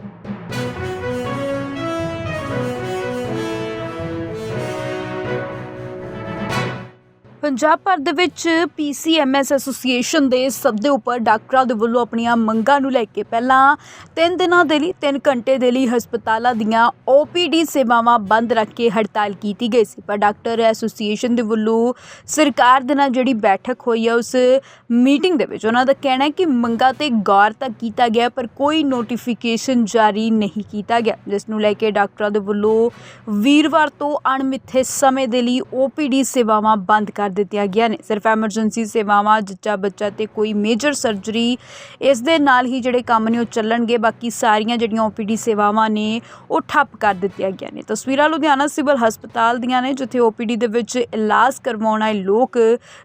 you Punjab ਭਰ ਦੇ ਵਿੱਚ ਪੀਸੀਐਮਐਸ ਐਸੋਸੀਏਸ਼ਨ ਦੇ ਸੱਦੇ ਉੱਪਰ ਡਾਕਟਰਾਂ ਦੇ ਵੱਲੋਂ ਆਪਣੀਆਂ ਮੰਗਾਂ ਨੂੰ ਲੈ ਕੇ ਪਹਿਲਾਂ 3 ਦਿਨਾਂ ਦੇ ਲਈ 3 ਘੰਟੇ ਦੇ ਲਈ ਹਸਪਤਾਲਾਂ ਦੀਆਂ ਓਪੀਡੀ ਸੇਵਾਵਾਂ ਬੰਦ ਰੱਖ ਕੇ ਹੜਤਾਲ ਕੀਤੀ ਗਈ ਸੀ। ਪਰ ਡਾਕਟਰ ਐਸੋਸੀਏਸ਼ਨ ਦੇ ਵੱਲੋਂ ਸਰਕਾਰ ਦੇ ਨਾਲ ਜਿਹੜੀ ਬੈਠਕ ਹੋਈ ਹੈ ਉਸ ਮੀਟਿੰਗ ਦੇ ਵਿੱਚ ਉਹਨਾਂ ਦਾ ਕਹਿਣਾ ਹੈ ਕਿ ਮੰਗਾਂ ਤੇ ਗੌਰ ਤਾਂ ਕੀਤਾ ਗਿਆ, ਪਰ ਕੋਈ ਨੋਟੀਫਿਕੇਸ਼ਨ ਜਾਰੀ ਨਹੀਂ ਕੀਤਾ ਗਿਆ। ਜਿਸ ਨੂੰ ਲੈ ਕੇ ਡਾਕਟਰਾਂ ਦੇ ਵੱਲੋਂ ਵੀਰਵਾਰ ਤੋਂ ਅਣਮਿੱਥੇ ਸਮੇਂ ਦੇ ਲਈ ਓਪੀਡੀ ਸੇਵਾਵਾਂ ਬੰਦ ਕਰ ਦਿੱਤੀਆਂ ਗਈਆਂ ਨੇ। ਸਿਰਫ ਐਮਰਜੈਂਸੀ ਸੇਵਾਵਾਂ, ਜੱਚਾ ਬੱਚਾ ਤੇ ਕੋਈ ਮੇਜਰ ਸਰਜਰੀ ਇਸ ਦੇ ਨਾਲ ਹੀ ਜਿਹੜੇ ਕੰਮ ਨੇ ਉਹ ਚੱਲਣਗੇ। ਬਾਕੀ ਸਾਰੀਆਂ ਜਿਹੜੀਆਂ ਓਪੀਡੀ ਸੇਵਾਵਾਂ ਨੇ, ਉਹ ਠੱਪ ਕਰ ਦਿੱਤੀਆਂ ਗਈਆਂ ਨੇ। ਤਸਵੀਰਾਂ ਲੁਧਿਆਣਾ ਸਿਵਲ ਹਸਪਤਾਲ ਦੀਆਂ ਨੇ, ਜਿੱਥੇ ਓਪੀਡੀ ਦੇ ਵਿੱਚ ਇਲਾਜ ਕਰਵਾਉਣ ਆਏ ਲੋਕ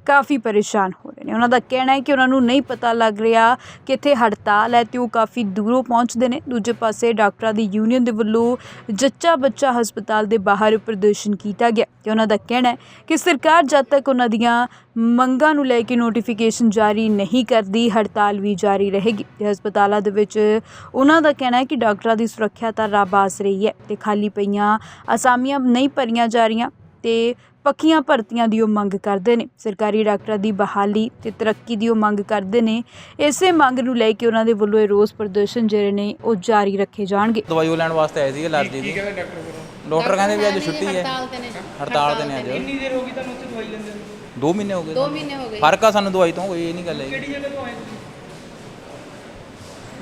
ਕਾਫੀ ਪਰੇਸ਼ਾਨ ਹੋ ਰਹੇ ਨੇ। ਉਹਨਾਂ ਦਾ ਕਹਿਣਾ ਹੈ ਕਿ ਉਹਨਾਂ ਨੂੰ ਨਹੀਂ ਪਤਾ ਲੱਗ ਰਿਹਾ ਕਿ ਇੱਥੇ ਹੜਤਾਲ ਹੈ ਤੇ ਉਹ ਕਾਫੀ ਦੂਰੋਂ ਪਹੁੰਚਦੇ ਨੇ। ਦੂਜੇ ਪਾਸੇ ਡਾਕਟਰਾਂ ਦੀ ਯੂਨੀਅਨ ਦੇ ਵੱਲੋਂ ਜੱਚਾ ਬੱਚਾ ਹਸਪਤਾਲ ਦੇ ਬਾਹਰ ਪ੍ਰਦਰਸ਼ਨ ਕੀਤਾ ਗਿਆ ਤੇ ਉਹਨਾਂ ਦਾ ਕਹਿਣਾ ਹੈ ਕਿ ਸਰਕਾਰ ਜਦ ਤੱਕ ਉਹਨਾਂ ਦੀਆਂ ਮੰਗਾਂ ਨੂੰ ਲੈ ਕੇ ਨੋਟੀਫਿਕੇਸ਼ਨ ਜਾਰੀ ਨਹੀਂ ਕਰਦੀ, ਹੜਤਾਲ ਵੀ ਜਾਰੀ ਰਹੇਗੀ ਤੇ ਹਸਪਤਾਲਾਂ ਦੇ ਵਿੱਚ ਉਹਨਾਂ ਦਾ ਕਹਿਣਾ ਹੈ ਕਿ ਡਾਕਟਰਾਂ ਦੀ ਸੁਰੱਖਿਆ ਤਾਂ ਰਾਬਾਸ ਰਹੀ ਹੈ ਤੇ ਖਾਲੀ ਪਈਆਂ, ਅਸਾਮੀਆਂ ਨਹੀਂ ਭਰੀਆਂ ਜਾ ਰਹੀਆਂ ਤੇ ਪੱਕੀਆਂ ਭਰਤੀਆਂ ਦੀ ਉਹ ਮੰਗ ਕਰਦੇ ਨੇ। ਸਰਕਾਰੀ ਡਾਕਟਰਾਂ ਦੀ ਬਹਾਲੀ ਤੇ ਤਰੱਕੀ ਦੀ ਉਹ ਮੰਗ ਕਰਦੇ ਨੇ। ਇਸੇ ਮੰਗ ਨੂੰ ਲੈ ਕੇ ਉਹਨਾਂ ਦੇ ਵੱਲੋਂ ਇਹ ਰੋਸ ਪ੍ਰਦਰਸ਼ਨ ਜਿਹੜੇ ਨੇ ਉਹ ਜਾਰੀ ਰੱਖੇ ਜਾਣਗੇ। ਦਵਾਈ ਉਹ ਲੈਣ ਵਾਸਤੇ ਆਏ ਸੀ ਐਲਰਜੀ ਦੀ। ਕਹਿੰਦਾ ਡਾਕਟਰ ਕੋਲ? ਡਾਕਟਰ ਕਹਿੰਦੇ ਵੀ ਅੱਜ ਛੁੱਟੀ ਹੈ। ਹੜਤਾਲ ਤੇ ਨੇ। ਹੜਤਾਲ ਤੇ ਨੇ ਅੱਜ। ਕਿੰਨੀ ਦੇਰ ਹੋ ਗਈ ਤੁਹਾਨੂੰ ਉੱਥੇ ਦਵਾਈ ਲੈਂਦੇ ਨੂੰ? 2 ਮਹੀਨੇ ਹੋ ਗਏ 2 ਮਹੀਨੇ ਹੋ ਗਏ। ਫ਼ਰਕ ਆ ਸਾਨੂੰ ਦਵਾਈ ਤੋਂ ਕੋਈ ਇਹ ਨਹੀਂ ਗੱਲ ਹੈ ਕਿਹੜੀ ਜਗ੍ਹਾ ਤੋਂ ਆਏ ਤੁਸੀਂ?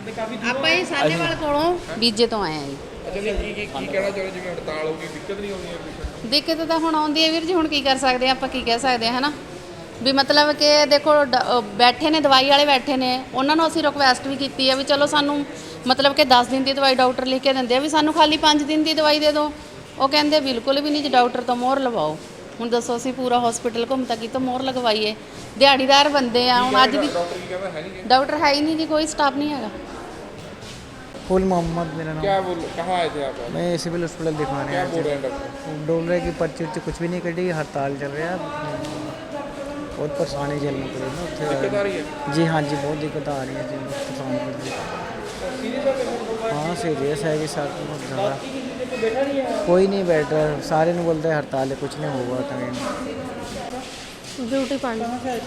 ਤੇ ਕਾਫੀ ਆਪਾਂ ਇਹ ਸਾਨੇਵਾਲ ਕੋਲੋਂ ਬੀਜੇ ਤੋਂ ਆਏ ਆ ਜੀ। ਅੱਛਾ ਜੀ ਕੀ ਕੀ ਕੀ ਕਹਿਣਾ ਚਾਹੁੰਦੇ ਜਿਵੇਂ ਹੜਤਾਲ ਹੋ ਗਈ ਦਿੱਕਤ ਨਹੀਂ ਆਉਂਦੀ ਹੈ ਦਿੱਕਤ ਤਾਂ ਹੁਣ ਆਉਂਦੀ ਹੈ ਵੀਰ ਜੀ ਹੁਣ ਕੀ ਕਰ ਸਕਦੇ ਆ ਆਪਾਂ ਕੀ ਕਹਿ ਸਕਦੇ ਆ ਹਨਾ? ਵੀ ਮਤਲਬ ਕਿ ਦੇਖੋ ਡ- ਬੈਠੇ ਨੇ ਦਵਾਈ ਵਾਲੇ ਬੈਠੇ ਨੇ ਉਹਨਾਂ ਨੂੰ ਅਸੀਂ ਰਿਕੁਐਸਟ ਵੀ ਕੀਤੀ ਹੈ ਵੀ ਚਲੋ ਸਾਨੂੰ ਮਤਲਬ ਕਿ 10 ਦਿਨ ਦੀ ਦਵਾਈ ਡਾਕਟਰ ਲਿਖ ਕੇ ਦਿੰਦੇ ਆ ਵੀ ਸਾਨੂੰ ਖਾਲੀ 5 ਦਿਨ ਦੀ ਦਵਾਈ ਦੇ ਦਿਓ। ਉਹ ਕਹਿੰਦੇ ਬਿਲਕੁਲ ਵੀ ਨਹੀਂ ਜੀ ਡਾਕਟਰ ਤੋਂ ਮੋਹਰ ਲਵਾਓ। ਹੁਣ ਦੱਸੋ ਅਸੀਂ ਪੂਰਾ ਹਸਪੀਟਲ ਘੁੰਮ ਤਾਂ ਕੀ ਤੋਂ ਮੋਹਰ ਲਗਵਾਈਏ? ਦਿਹਾੜੀਦਾਰ ਬੰਦੇ ਆ ਹੁਣ ਅੱਜ ਦੀ ਡਾਕਟਰ ਕੀ ਕਹਿੰਦਾ ਹੈ ਨਹੀਂ। ਡਾਕਟਰ ਹੈ ਹੀ ਨਹੀਂ ਜੀ ਕੋਈ ਸਟਾਫ ਨਹੀਂ ਹੈਗਾ। फुल मोहम्मद मेरा नाम क्या बोल कहाँ आए थे आप मैं सिविल हॉस्पिटल दिखवाने क्या आया बोल था रहे हैं डॉक्टर बोल रहे कि पर्ची उर्ची कुछ भी नहीं कटी हड़ताल चल रहा है बहुत परेशानी झेलनी पड़ी ना दिक्कत आ उत्थे रही है जी हाँ जी बहुत दिक्कत आ रही है जी परेशान कर रही है। हाँ सीरियस है जी सर बहुत ज़्यादा कोई नहीं बैठ रहा सारे ने बोलते हैं हड़ताल है कुछ नहीं हुआ था ब्यूटी पार्लर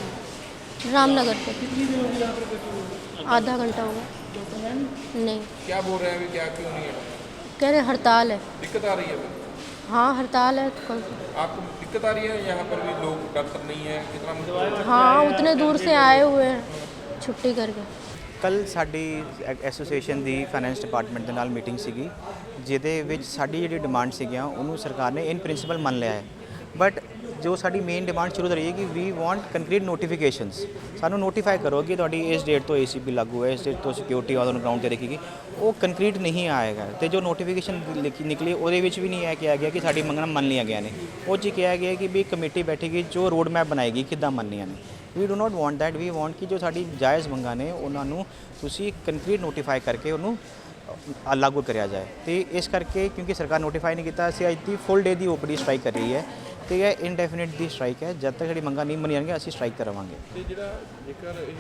रामनगर पे आधा घंटा होगा नहीं क्या बोल रहे हैं अभी क्या क्यों नहीं है कह रहे हड़ताल है दिक्कत आ रही है अभी? हाँ हड़ताल है कौन सी? आपको दिक्कत आ रही है यहाँ पर भी लोग डॉक्टर नहीं है कितना मुश्किल हाँ उतने दूर से आए हुए हैं छुट्टी करके ਕੱਲ ਸਾਡੀ ਐ- ਐਸੋਸੀਏਸ਼ਨ ਦੀ ਫਾਈਨੈਂਸ ਡਿਪਾਰਟਮੈਂਟ ਦੇ ਨਾਲ ਮੀਟਿੰਗ ਸੀਗੀ ਜਿਹਦੇ ਵਿੱਚ ਸਾਡੀ ਜਿਹੜੀ ਡਿਮਾਂਡ ਸੀਗੀਆਂ ਉਹਨੂੰ ਸਰਕਾਰ ਨੇ ਇਨ ਪ੍ਰਿੰਸੀਪਲ ਮੰਨ ਲਿਆ ਹੈ ਬਟ ਜੋ ਸਾਡੀ ਮੇਨ ਡਿਮਾਂਡ ਸ਼ੁਰੂ ਤੋਂ ਰਹੀ ਹੈ ਕਿ ਵੀ ਵਾਂਟ ਕੰਕਰੀਟ ਨੋਟੀਫਿਕੇਸ਼ਨਸ ਸਾਨੂੰ ਨੋਟੀਫਾਈ ਕਰੋ ਕਿ ਤੁਹਾਡੀ ਇਸ ਡੇਟ ਤੋਂ ਏਸੀਪੀ ਲਾਗੂ ਹੈ ਇਸ ਡੇਟ ਤੋਂ ਸਿਕਿਉਰਿਟੀ ਵਾਲਾ ਨੂੰ ਗਰਾਊਂਡ ਤੇ ਰੱਖੇਗੀ ਉਹ ਕੰਕਰੀਟ ਨਹੀਂ ਆਏਗਾ ਤੇ ਜੋ ਨੋਟੀਫਿਕੇਸ਼ਨ ਨਿਕਲੀ, ਉਹਦੇ ਵਿੱਚ ਵੀ ਨਹੀਂ ਇਹ ਕਿਹਾ ਗਿਆ ਕਿ ਸਾਡੀ ਮੰਗਾਂ ਮੰਨ ਲਈਆਂ ਗਿਆ ਨੇ। ਉਹ 'ਚ ਕਿਹਾ ਗਿਆ ਕਿ ਵੀ ਕਮੇਟੀ ਬੈਠੇਗੀ, ਜੋ ਰੋਡ ਮੈਪ ਬਣਾਏਗੀ, ਕਿੱਦਾਂ ਮੰਨਣੀਆਂ ਨੇ। We do not want that we want ਕਿ ਜੋ ਸਾਡੀ ਜਾਇਜ਼ ਮੰਗਾਂ ਨੇ, ਉਹਨਾਂ ਨੂੰ ਤੁਸੀਂ ਕੰਕਰੀਟ ਨੋਟੀਫਾਈ ਕਰਕੇ ਉਹਨੂੰ ਲਾਗੂ ਕਰਿਆ ਜਾਏ। ਤੇ ਇਸ ਕਰਕੇ ਕਿਉਂਕਿ ਸਰਕਾਰ ਨੋਟੀਫਾਈ ਨਹੀਂ ਕੀਤਾ ਅਸੀਂ ਅੱਜ ਦੀ ਫੁੱਲ ਡੇ ਦੀ ਓਪੀਡੀ ਸਟ੍ਰਾਈਕ ਕਰ ਰਹੀ ਹੈ। ਤੇ ਇਹ ਇਨਡੈਫੀਨਿਟ ਦੀ ਸਟ੍ਰਾਈਕ ਹੈ। ਜਦ ਤੱਕ ਸਾਡੀ ਮੰਗਾਂ ਨਹੀਂ ਮੰਨੀਆਂ ਜਾਣਗੀਆਂ ਅਸੀਂ ਸਟ੍ਰਾਈਕ ਕਰਾਵਾਂਗੇ ਤੇ ਜਿਹੜਾ ਜੇਕਰ ਇਹ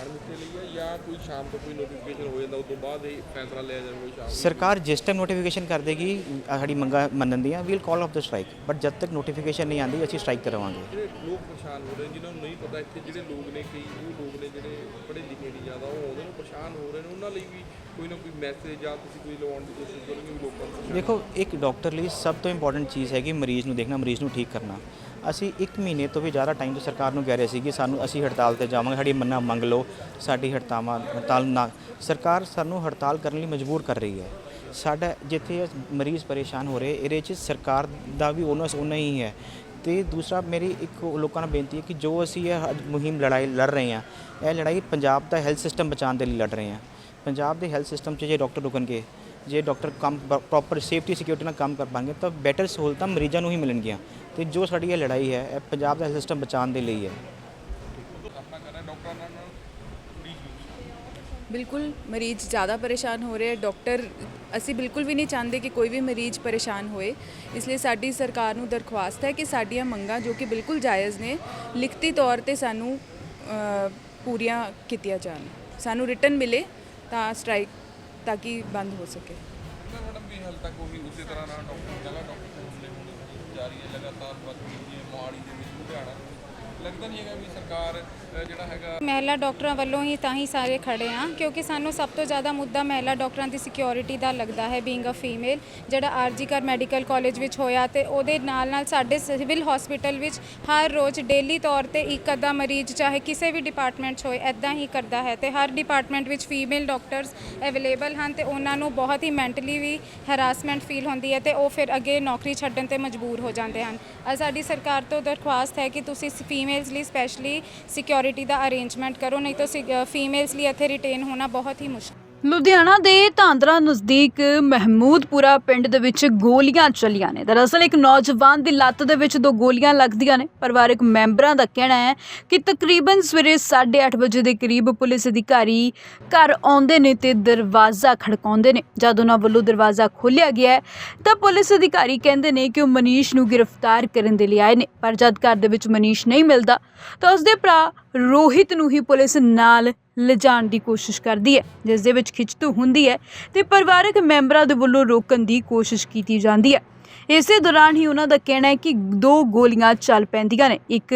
ਅਣਮਿੱਥੇ ਲਈ ਹੈ ਜਾਂ ਕੋਈ ਸ਼ਾਮ ਤੋਂ ਕੋਈ ਨੋਟੀਫਿਕੇਸ਼ਨ ਹੋ ਜਾਂਦਾ ਉਸ ਤੋਂ ਬਾਅਦ ਇਹ ਫੈਸਲਾ ਲਿਆ ਜਾਵੇ ਕੋਈ ਸ਼ਾਮ? ਸਰਕਾਰ ਜਿਸ ਟਾਈਮ ਨੋਟੀਫਿਕੇਸ਼ਨ ਕਰ ਦੇਗੀ ਸਾਡੀ ਮੰਗਾਂ ਮੰਨਣ ਦੀਆਂ we'll call off the strike but ਜਦ ਤੱਕ ਨੋਟੀਫਿਕੇਸ਼ਨ ਨਹੀਂ ਆਂਦੀ ਅਸੀਂ ਸਟ੍ਰਾਈਕ ਕਰਾਵਾਂਗੇ ਜਿਹੜੇ ਲੋਕ ਪਰੇਸ਼ਾਨ ਹੋ ਰਹੇ ਜਿਨ੍ਹਾਂ ਨੂੰ ਨਹੀਂ ਪਤਾ ਇੱਥੇ ਜਿਹੜੇ ਲੋਕ ਨੇ ਕਈ ਉਹ ਲੋਕ ਨੇ ਜਿਹੜੇ ਪੜ੍ਹੇ ਲਿਖੇ ਨਹੀਂ ਜ਼ਿਆਦਾ ਉਹ ਆਉਂਦੇ ਨੇ ਪਰੇਸ਼ਾਨ ਹੋ ਰਹੇ ਨੇ ਉਹਨਾਂ ਲਈ ਵੀ ਕੋਈ ਨਾ ਕੋਈ ਮੈਸੇਜ ਜਾਂ ਤੁਸੀਂ ਕੋਈ ਲਵਾਉਣ ਦੀ ਕੋਸ਼ਿਸ਼ ਕਰੋਗੇ ਲੋਕਾਂ ਨੂੰ ਦੇਖੋ, ਇੱਕ ਡਾਕਟਰ ਲਈ ਸਭ ਤੋਂ ਇੰਪੋਰਟੈਂਟ ਚੀਜ਼ ਹੈ ਕਿ ਮਰੀਜ਼ ਨੂੰ ਦੇਖਣਾ, ਮਰੀਜ਼ ਨੂੰ ਠੀਕ ਕਰਨਾ। ਅਸੀਂ 1 ਮਹੀਨੇ ਤੋਂ ਵੀ ਜ਼ਿਆਦਾ ਟਾਈਮ ਤੋਂ ਸਰਕਾਰ ਨੂੰ ਕਹਿ ਰਹੇ ਸੀ ਕਿ ਸਾਨੂੰ ਅਸੀਂ ਹੜਤਾਲ ਤੇ ਜਾਵਾਂਗੇ, ਸਾਡੀ ਮੰਨਾ ਮੰਗ ਲਓ, ਸਾਡੀ ਹੜਤਾਵਾਂ ਹੜਤਾਲ ਨਾ ਸਰਕਾਰ ਸਾਨੂੰ ਹੜਤਾਲ ਕਰਨ ਲਈ ਮਜਬੂਰ ਕਰ ਰਹੀ ਹੈ। ਸਾਡਾ ਜਿੱਥੇ ਮਰੀਜ਼ ਪਰੇਸ਼ਾਨ ਹੋ ਰਹੇ, ਇਹਦੇ 'ਚ ਸਰਕਾਰ ਦਾ ਵੀ ਉਹਨਾਂ ਓਨਾ ਹੀ ਹੈ। ਤੇ ਦੂਸਰਾ, ਮੇਰੀ ਇੱਕ ਲੋਕਾਂ ਨੂੰ ਬੇਨਤੀ ਹੈ ਕਿ ਜੋ ਅਸੀਂ ਇਹ ਮੁਹਿੰਮ ਲੜਾਈ ਲੜ ਰਹੇ ਹਾਂ, ਇਹ ਲੜਾਈ ਪੰਜਾਬ ਦਾ ਹੈਲਥ ਸਿਸਟਮ ਬਚਾਉਣ ਦੇ ਲਈ ਲੜ ਰਹੇ ਹਾਂ। ਪੰਜਾਬ ਦੇ ਹੈਲਥ ਸਿਸਟਮ 'ਚ ਜੇ ਡਾਕਟਰ ਰੁਕਣਗੇ, ਜੇ ਡਾਕਟਰ ਕੰਮ ਪ੍ਰੋਪਰ ਸੇਫਟੀ ਸਿਕਿਉਰਿਟੀ ਨਾਲ ਕੰਮ ਕਰ ਪਾਣਗੇ, ਤਾਂ ਬੈਟਰ ਸਹੂਲਤਾਂ ਮਰੀਜ਼ਾਂ ਨੂੰ ਹੀ ਮਿਲਣਗੀਆਂ। ਤੇ ਜੋ ਸਾਡੀ ਇਹ ਲੜਾਈ ਹੈ, ਇਹ ਪੰਜਾਬ ਦਾ ਹੈਲਥ ਸਿਸਟਮ ਬਚਾਉਣ ਦੇ ਲਈ ਹੈ। ਬਿਲਕੁਲ, ਮਰੀਜ਼ ਜ਼ਿਆਦਾ ਪਰੇਸ਼ਾਨ ਹੋ ਰਹੇ ਹੈ। ਡਾਕਟਰ ਅਸੀਂ ਬਿਲਕੁਲ ਵੀ ਨਹੀਂ ਚਾਹੁੰਦੇ ਕਿ ਕੋਈ ਵੀ ਮਰੀਜ਼ ਪਰੇਸ਼ਾਨ ਹੋਏ। ਇਸ ਲਈ ਸਾਡੀ ਸਰਕਾਰ ਨੂੰ ਦਰਖਾਸਤ ਹੈ ਕਿ ਸਾਡੀਆਂ ਮੰਗਾਂ, ਜੋ ਕਿ ਬਿਲਕੁਲ ਜਾਇਜ਼ ਨੇ, ਲਿਖਤੀ ਤੌਰ ਤੇ ਸਾਨੂੰ ਪੂਰੀਆਂ ਕੀਤੀਆਂ ਜਾਣ। ਸਾਨੂੰ ਰਿਟਰਨ ਮਿਲੇ। ਤਾਂ ਸਟ੍ਰਾਈਕ ਤਾਂ ਕਿ ਬੰਦ ਹੋ ਸਕੇ। ਮੈਂ ਮੈਡਮ, ਵੀ ਹਾਲ ਤੱਕ ਉਹੀ ਉਸੇ ਤਰ੍ਹਾਂ ਨਾਲ ਡਾਕਟਰ ਜਗ੍ਹਾ ਡਾਕਟਰ ਹਮਲੇ ਹੋਣੇ ਜਾਰੀ ਹੈ ਲਗਾਤਾਰ ਵੱਧਦੀ ਹੈ ਮੋਹਾਲੀ ਦੇ ਵਿੱਚ ਲੁਧਿਆਣਾ ਲੱਗਦਾ ਨਹੀਂ ਹੈਗਾ ਵੀ ਸਰਕਾਰ ਜਿਹੜਾ ਹੈਗਾ ਮਹਿਲਾ ਡਾਕਟਰਾਂ ਵੱਲੋਂ ਹੀ ਤਾਂ ਹੀ ਸਾਰੇ ਖੜੇ ਆ, ਕਿਉਂਕਿ ਸਾਨੂੰ ਸਭ ਤੋਂ ਜ਼ਿਆਦਾ ਮੁੱਦਾ ਮਹਿਲਾ ਡਾਕਟਰਾਂ ਦੀ ਸਿਕਿਉਰਿਟੀ ਦਾ ਲੱਗਦਾ ਹੈ ਬੀਇੰਗ ਅ ਫੀਮੇਲ ਜਿਹੜਾ ਆਰਜੀਕਰ ਮੈਡੀਕਲ ਕਾਲਜ ਵਿੱਚ ਹੋਇਆ ਤੇ ਉਹਦੇ ਨਾਲ ਨਾਲ ਸਾਡੇ ਸਿਵਲ ਹਸਪੀਟਲ ਵਿੱਚ ਹਰ ਰੋਜ਼ ਡੇਲੀ ਤੌਰ ਤੇ ਇੱਕ ਅੱਧਾ ਮਰੀਜ਼, ਚਾਹੇ ਕਿਸੇ ਵੀ ਡਿਪਾਰਟਮੈਂਟ 'ਚ ਹੋਏ ਐਦਾਂ ਹੀ ਕਰਦਾ ਹੈ ਤੇ ਹਰ ਡਿਪਾਰਟਮੈਂਟ ਵਿੱਚ ਫੀਮੇਲ ਡਾਕਟਰਸ ਅਵੇਲੇਬਲ ਹਨ ਤੇ ਉਹਨਾਂ ਨੂੰ ਬਹੁਤ ਹੀ ਮੈਂਟਲੀ ਵੀ ਹਰਾਸਮੈਂਟ ਫੀਲ ਹੁੰਦੀ ਹੈ ਤੇ ਉਹ ਫਿਰ ਅੱਗੇ ਨੌਕਰੀ ਛੱਡਣ ਤੇ ਮਜਬੂਰ ਹੋ ਜਾਂਦੇ ਹਨ। ਸਾਡੀ ਸਰਕਾਰ ਤੋਂ ਦਰਖਾਸਤ ਹੈ ਕਿ ਤੁਸੀਂ ਫੀਮੇਲਸ ਲਈ ਸਪੈਸ਼ਲੀ ਸਿਕਿਉਰਿਟੀ ਦਾ ਅਰੇਂਜਮੈਂਟ ਕਰੋ, ਨਹੀਂ ਤਾਂ ਫੀਮੇਲਸ ਲਈ ਇੱਥੇ ਰਿਟੇਨ ਹੋਣਾ ਬਹੁਤ ਹੀ ਮੁਸ਼ਕਲ। ਲੁਧਿਆਣਾ ਦੇ ਧਾਂਦਰਾ ਨਜ਼ਦੀਕ ਮਹਿਮੂਦਪੁਰਾ ਪਿੰਡ ਦੇ ਵਿੱਚ ਗੋਲੀਆਂ ਚੱਲੀਆਂ ਨੇ। ਦਰਅਸਲ ਇੱਕ ਨੌਜਵਾਨ ਦੀ ਲੱਤ ਦੇ ਵਿੱਚ ਦੋ ਗੋਲੀਆਂ ਲੱਗਦੀਆਂ ਨੇ। ਪਰਿਵਾਰਕ ਮੈਂਬਰਾਂ ਦਾ ਕਹਿਣਾ ਹੈ ਕਿ ਤਕਰੀਬਨ ਸਵੇਰੇ 8:30 ਵਜੇ ਦੇ ਕਰੀਬ ਪੁਲਿਸ ਅਧਿਕਾਰੀ ਘਰ ਆਉਂਦੇ ਨੇ ਤੇ ਦਰਵਾਜ਼ਾ ਖੜਕਾਉਂਦੇ ਨੇ। ਜਦ ਉਹਨਾਂ ਵੱਲੋਂ ਦਰਵਾਜ਼ਾ ਖੋਲ੍ਹਿਆ ਗਿਆ ਤਾਂ ਪੁਲਿਸ ਅਧਿਕਾਰੀ ਕਹਿੰਦੇ ਨੇ ਕਿ ਉਹ ਮਨੀਸ਼ ਨੂੰ ਗ੍ਰਿਫਤਾਰ ਕਰਨ ਦੇ ਲਈ ਆਏ ਨੇ। ਪਰ ਜਦ ਘਰ ਦੇ ਵਿੱਚ ਮਨੀਸ਼ ਨਹੀਂ ਮਿਲਦਾ, ਤਾਂ ਉਸਦੇ ਭਰਾ ਰੋਹਿਤ ਨੂੰ ਹੀ ਪੁਲਿਸ ਨਾਲ ਲਿਜਾਣ ਦੀ ਕੋਸ਼ਿਸ਼ ਕਰਦੀ ਹੈ, ਜਿਸ ਦੇ ਵਿੱਚ ਖਿੱਚਤੂ ਹੁੰਦੀ ਹੈ ਤੇ ਪਰਿਵਾਰਕ ਮੈਂਬਰਾਂ ਦੇ ਵੱਲੋਂ ਰੋਕਣ ਦੀ ਕੋਸ਼ਿਸ਼ ਕੀਤੀ ਜਾਂਦੀ ਹੈ। ਇਸੇ ਦੌਰਾਨ ਹੀ ਉਹਨਾਂ ਦਾ ਕਹਿਣਾ ਹੈ ਕਿ ਦੋ ਗੋਲੀਆਂ ਚੱਲ ਪੈਂਦੀਆਂ ਨੇ। ਇੱਕ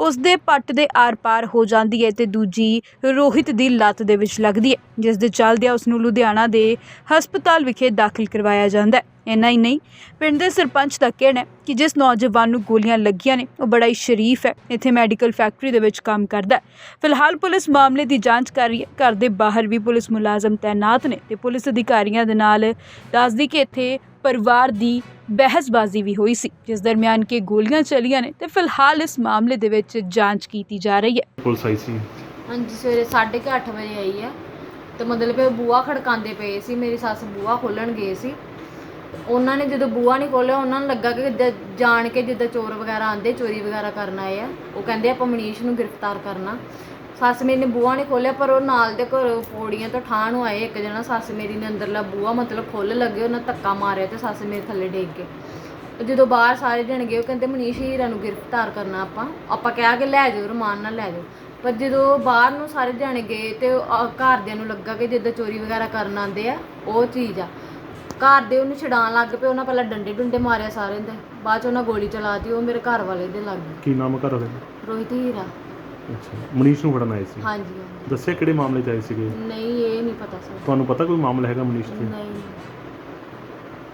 ਉਸ ਦੇ ਪੱਟ ਦੇ ਆਰ-ਪਾਰ ਹੋ ਜਾਂਦੀ ਹੈ ਤੇ ਦੂਜੀ ਰੋਹਿਤ ਦੀ ਲੱਤ ਦੇ ਵਿੱਚ ਲੱਗਦੀ ਹੈ, ਜਿਸ ਦੇ ਚੱਲਦਿਆਂ ਉਸ ਨੂੰ ਲੁਧਿਆਣਾ ਦੇ ਹਸਪਤਾਲ ਵਿਖੇ ਦਾਖਲ ਕਰਵਾਇਆ ਜਾਂਦਾ ਹੈ। ਇੰਨਾ ਹੀ ਨਹੀਂ ਪਿੰਡ ਦੇ ਸਰਪੰਚ ਦਾ ਕਹਿਣਾ ਹੈ ਕਿ ਜਿਸ ਨੌਜਵਾਨ ਨੂੰ ਗੋਲੀਆਂ ਲੱਗੀਆਂ ਨੇ ਉਹ ਬੜਾ ਹੀ ਸ਼ਰੀਫ ਹੈ ਇੱਥੇ ਮੈਡੀਕਲ ਫੈਕਟਰੀ ਦੇ ਵਿੱਚ ਕੰਮ ਕਰਦਾ ਹੈ। ਫਿਲਹਾਲ ਪੁਲਿਸ ਮਾਮਲੇ ਦੀ ਜਾਂਚ ਕਰ ਰਹੀ ਹੈ ਘਰ ਦੇ ਬਾਹਰ ਵੀ ਪੁਲਿਸ ਮੁਲਾਜ਼ਮ ਤਾਇਨਾਤ ਨੇ ਤੇ ਪੁਲਿਸ ਅਧਿਕਾਰੀਆਂ ਦੇ ਨਾਲ ਦੱਸਦੀ ਕਿ ਇੱਥੇ ਪਰਿਵਾਰ ਦੀ ਬਹਿਸਬਾਜ਼ੀ ਵੀ ਹੋਈ ਸੀ ਜਿਸ ਦਰਮਿਆਨ ਕਿ ਗੋਲੀਆਂ ਚੱਲੀਆਂ ਨੇ ਤੇ ਫਿਲਹਾਲ ਇਸ ਮਾਮਲੇ ਦੇ ਵਿੱਚ ਜਾਂਚ ਕੀਤੀ ਜਾ ਰਹੀ ਹੈ। ਪੁਲਿਸ ਆਈ ਸੀ। ਹਾਂਜੀ ਸਵੇਰੇ 8:30 ਵਜੇ ਆਈ ਹੈ ਤੇ ਮਤਲਬ ਇਹ ਬੂਆ ਖੜਕਾਉਂਦੇ ਪਏ ਸੀ ਮੇਰੀ ਸੱਸ ਬੂਆ ਖੋਲਣ ਗਏ ਸੀ। ਉਹਨਾਂ ਨੇ ਜਦੋਂ ਬੂਆ ਨਹੀਂ ਖੋਲਿਆ ਉਹਨਾਂ ਨੂੰ ਲੱਗਾ ਕਿ ਜਿੱਦਾਂ ਜਾਣ ਕੇ ਜਿੱਦਾਂ ਚੋਰ ਵਗੈਰਾ ਆਂਦੇ ਚੋਰੀ ਵਗੈਰਾ ਕਰਨ ਆਏ ਆ। ਉਹ ਕਹਿੰਦੇ ਆਪਾਂ ਮਨੀਸ਼ ਨੂੰ ਗ੍ਰਿਫਤਾਰ ਕਰਨਾ। ਸੱਸ ਮੇਰੀ ਨੇ ਬੂਆ ਨਹੀਂ ਖੋਲਿਆ ਪਰ ਉਹ ਨਾਲ ਦੇ ਘਰ ਪੌੜੀਆਂ ਤੋਂ ਠਾਹ ਨੂੰ ਆਏ ਇੱਕ ਜਣਾ। ਸੱਸ ਮੇਰੀ ਨੇ ਅੰਦਰਲਾ ਬੂਆ ਮਤਲਬ ਖੋਲ ਲੱਗੇ, ਉਹਨਾਂ ਧੱਕਾ ਮਾਰਿਆ ਤੇ ਸੱਸ ਮੇਰੇ ਥੱਲੇ ਡੇਗ ਗਏ। ਜਦੋਂ ਬਾਹਰ ਸਾਰੇ ਜਣ ਗਏ, ਉਹ ਕਹਿੰਦੇ, ਮਨੀਸ਼ ਹੀਰਾ ਨੂੰ ਗ੍ਰਿਫਤਾਰ ਕਰਨਾ ਆਪਾਂ। ਆਪਾਂ ਕਿਹਾ ਕਿ ਲੈ ਜਾਓ, ਰਮਾਨ ਨਾਲ ਲੈ ਜਾਓ। ਪਰ ਜਦੋਂ ਬਾਹਰ ਨੂੰ ਸਾਰੇ ਜਾਣੇ ਗਏ ਤੇ ਘਰਦਿਆਂ ਨੂੰ ਲੱਗਾ ਕਿ ਜਿੱਦਾਂ ਚੋਰੀ ਵਗੈਰਾ ਕਰਨ ਆਉਂਦੇ ਆ, ਉਹ ਚੀਜ਼ ਆ। ਘਰ ਦੇ ਉਹਨੂੰ ਛਡਾਣ ਲੱਗ ਪਏ ਉਹਨਾਂ ਪਹਿਲਾਂ ਡੰਡੇ ਡੁੰਡੇ ਮਾਰਿਆ ਸਾਰਿਆਂ ਦੇ। ਬਾਅਦ ਚ ਉਹਨਾਂ ਗੋਲੀ ਚਲਾਤੀ ਉਹ ਮੇਰੇ ਘਰ ਵਾਲੇ ਦੇ ਲੱਗ ਗਈ ਕੀ ਨਾਮ ਘਰ ਵਾਲੇ ਰੋਹਿਤ ਹੀਰਾ ਅੱਛਾ ਮਨੀਸ਼ ਨੂੰ ਫੜਨ ਆਏ ਸੀ? ਹਾਂਜੀ ਹਾਂਜੀ। ਦੱਸਿਆ ਕਿਹੜੇ ਮਾਮਲੇ 'ਚ ਆਏ ਸੀਗੇ? ਨਹੀਂ ਇਹ ਨਹੀਂ ਪਤਾ ਸਰ। ਤੁਹਾਨੂੰ ਪਤਾ ਕੋਈ ਮਾਮਲਾ ਹੈਗਾ ਮਨੀਸ਼ ਤੇ? ਨਹੀਂ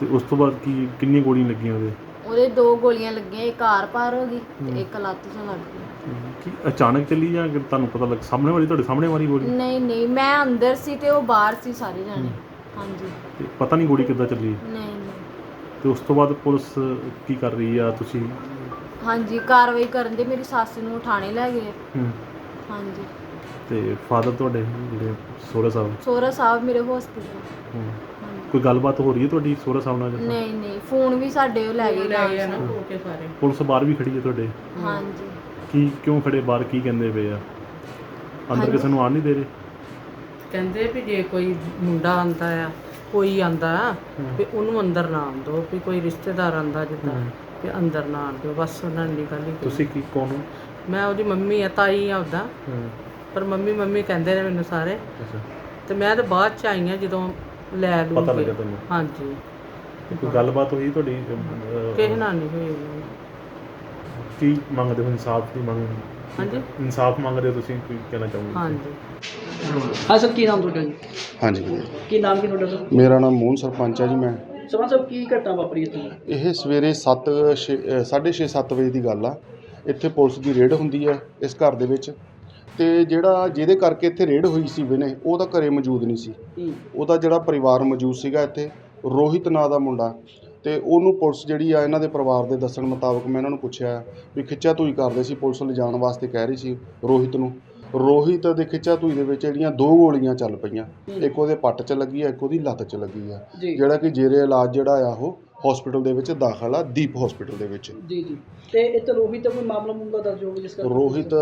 ਤੇ ਉਸ ਤੋਂ ਬਾਅਦ ਕੀ ਕਿੰਨੀਆਂ ਗੋਲੀਆਂ ਲੱਗੀਆਂ ਉਹਦੇ? ਉਹਦੇ ਦੋ ਗੋਲੀਆਂ ਲੱਗੀਆਂ ਇੱਕ ਆਰ ਪਾਰ ਹੋ ਗਈ ਤੇ ਇੱਕ ਲੱਤ 'ਚ ਲੱਗ ਗਈ। ਕੀ ਅਚਾਨਕ ਚੱਲੀ ਜਾਂ ਕਿ ਤੁਹਾਨੂੰ ਪਤਾ ਲੱਗ ਸਾਹਮਣੇ ਵਾਲੀ ਤੁਹਾਡੇ ਸਾਹਮਣੇ ਵਾਲੀ ਗੋਲੀ? ਨਹੀਂ ਨਹੀਂ ਮੈਂ ਅੰਦਰ ਸੀ ਤੇ ਉਹ ਬਾਹਰ ਸੀ ਸਾਰੇ ਜਾਣੇ। ਹਾਂਜੀ। ਤੇ ਪਤਾ ਨਹੀਂ ਗੋਲੀ ਕਿੱਦਾਂ ਚੱਲੀ। ਨਹੀਂ ਨਹੀਂ। ਤੇ ਉਸ ਤੋਂ ਬਾਅਦ ਪੁਲਿਸ ਕੀ ਕਰ ਰਹੀ ਆ? ਤੁਸੀਂ ਹਾਂਜੀ ਕਾਰਵਾਈ ਕਰਨ ਦੇ ਮੇਰੀ ਸੱਸ ਨੂੰ ਥਾਣੇ ਲੈ ਗਏ। ਹੂੰ, ਹਾਂਜੀ। ਤੇ ਫਾਦਰ ਤੁਹਾਡੇ ਜਿਹੜੇ ਸੋਹਰਾ ਸਾਹਿਬ? ਸੋਹਰਾ ਸਾਹਿਬ ਮੇਰੇ ਹਸਪੀਟਲ ਹੂੰ। ਹਾਂਜੀ। ਕੋਈ ਗੱਲਬਾਤ ਹੋ ਰਹੀ ਹੈ ਤੁਹਾਡੀ ਸੋਹਰਾ ਸਾਹਿਬ ਨਾਲ? ਜਾਂ? ਨਹੀਂ ਨਹੀਂ। ਫੋਨ ਵੀ ਸਾਡੇ ਉਹ ਲੈ ਗਏ ਨਾਲ ਪੁਲਿਸ ਬਾਹਰ ਵੀ ਖੜੀ ਹੈ ਤੁਹਾਡੇ? ਹਾਂਜੀ। ਕੀ ਕਿਉਂ ਖੜੇ ਬਾਹਰ? ਕੀ ਕਹਿੰਦੇ ਪਏ ਆ? ਅੰਦਰ ਹਾਂਜੀ। ਕਿਸੇ ਨੂੰ ਆਣ ਨਹੀਂ ਦੇ ਰਹੇ? ਕਹਿੰਦੇ ਵੀ ਜੇ ਕੋਈ ਮੁੰਡਾ ਆਂਦਾ ਆ ਕੋਈ ਆਂਦਾ ਆ ਵੀ ਉਹਨੂੰ ਅੰਦਰ ਨਾ ਆਉਣ ਦਿਓ ਵੀ ਕੋਈ ਰਿਸ਼ਤੇਦਾਰ ਆਂਦਾ ਜਿੱਦਾਂ। ਵੀ ਅੰਦਰ ਨਾ ਆਉਣ ਦਿਓ ਬਸ ਉਹਨਾਂ ਨੇ ਗੱਲ ਹੀ ਕੀਤੀ। ਤੁਸੀਂ ਕੀ ਕੌਣ ਹੋ? ਮੈਂ ਉਹਦੀ ਮੰਮੀ ਆ ਤਾਈ ਆ ਉਹਦਾ। ਹੂੰ, ਪਰ ਮੰਮੀ ਮੰਮੀ ਕਹਿੰਦੇ ਨੇ ਮੈਨੂੰ ਸਾਰੇ। ਅੱਛਾ। ਤੇ ਮੈਂ ਤਾਂ ਬਾਅਦ ਚ ਆਈ ਆ ਜਦੋਂ ਲੈ ਲੂ ਪਤਾ ਲੱਗਾ ਤੁਹਾਨੂੰ ਹਾਂਜੀ। ਤੇ ਕੋਈ ਗੱਲਬਾਤ ਹੋਈ ਤੁਹਾਡੀ? ਅਹ, ਕਿਸੇ ਨਾਲ ਨਹੀਂ ਹੋਈ। ਕੀ ਮੰਗਦੇ ਹੋ ਇਨਸਾਫ ਦੀ ਮੰਗ? ਹਾਂਜੀ। ਇਨਸਾਫ ਮੰਗਦੇ ਹੋ ਤੁਸੀਂ ਕੀ ਕਹਿਣਾ ਚਾਹੋਗੇ? ਹਾਂਜੀ। ਹਾਂ ਸਰ ਕੀ ਨਾਮ ਤੁਹਾਡਾ ਜੀ? ਹਾਂਜੀ ਵੀਰੇ। ਕੀ ਨਾਮ ਕੀ ਤੁਹਾਡਾ ਸਰ? ਮੇਰਾ ਨਾਮ ਮੋਹਨ ਸਰਪੰਚ ਹੈ ਜੀ ਮੈਂ। ਸਮਾਂ ਸਭ ਕੀ ਘਟਨਾ ਵਾਪਰੀ ਇੱਥੇ? ਇਹ ਸਵੇਰੇ 7 6:30 7 ਵਜੇ ਦੀ ਗੱਲ ਆ। ਇੱਥੇ ਪੁਲਿਸ ਦੀ ਰੇਡ ਹੁੰਦੀ ਹੈ ਇਸ ਘਰ ਦੇ ਵਿੱਚ। ਤੇ ਜਿਹੜਾ ਜਿਹਦੇ ਕਰਕੇ ਇੱਥੇ ਰੇਡ ਹੋਈ ਸੀ ਵਿਨੇ ਉਹ ਤਾਂ ਘਰੇ ਮੌਜੂਦ ਨਹੀਂ ਸੀ। ਉਹਦਾ ਜਿਹੜਾ ਪਰਿਵਾਰ ਮੌਜੂਦ ਸੀਗਾ ਇੱਥੇ ਰੋਹਿਤ ਨਾਂ ਦਾ ਮੁੰਡਾ। ਤੇ ਉਹਨੂੰ ਪੁਲਿਸ ਜਿਹੜੀ ਆ ਇਹਨਾਂ ਦੇ ਪਰਿਵਾਰ ਦੇ ਦੱਸਣ ਮੁਤਾਬਕ ਮੈਂ ਇਹਨਾਂ ਨੂੰ ਪੁੱਛਿਆ ਵੀ ਖਿੱਚਾ ਧੂਈ ਕਰਦੇ ਸੀ ਪੁਲਿਸ ਲਿਜਾਣ ਵਾਸਤੇ ਕਹਿ ਰਹੀ ਸੀ ਰੋਹਿਤ ਨੂੰ। ਰੋਹਿਤ ਦੇ ਖਿੱਚਾ ਧੂਈ ਦੇ ਵਿੱਚ ਜਿਹੜੀਆਂ ਦੋ ਗੋਲੀਆਂ ਚੱਲ ਪਈਆਂ ਇੱਕ ਉਹਦੇ ਪੱਟ 'ਚ ਲੱਗੀ ਆ ਇੱਕ ਉਹਦੀ ਲੱਤ 'ਚ ਲੱਗੀ ਆ ਜਿਹੜਾ ਕਿ ਜੇਰੇ ਇਲਾਜ ਜਿਹੜਾ ਆ ਉਹ ਹਸਪੀਟਲ ਦੇ ਵਿੱਚ ਦਾਖਲ ਆ ਦੀਪ ਹਸਪੀਟਲ ਦੇ ਵਿੱਚ। ਜੀ ਜੀ। ਤੇ ਇੱਥੇ ਰੋਹਿਤ ਦਾ ਕੋਈ ਮਾਮਲਾ ਮੁੰਡਾ ਦਰਜ ਹੋ ਗਿਆ ਜਿਸ ਕਰਕੇ ਰੋਹਿਤ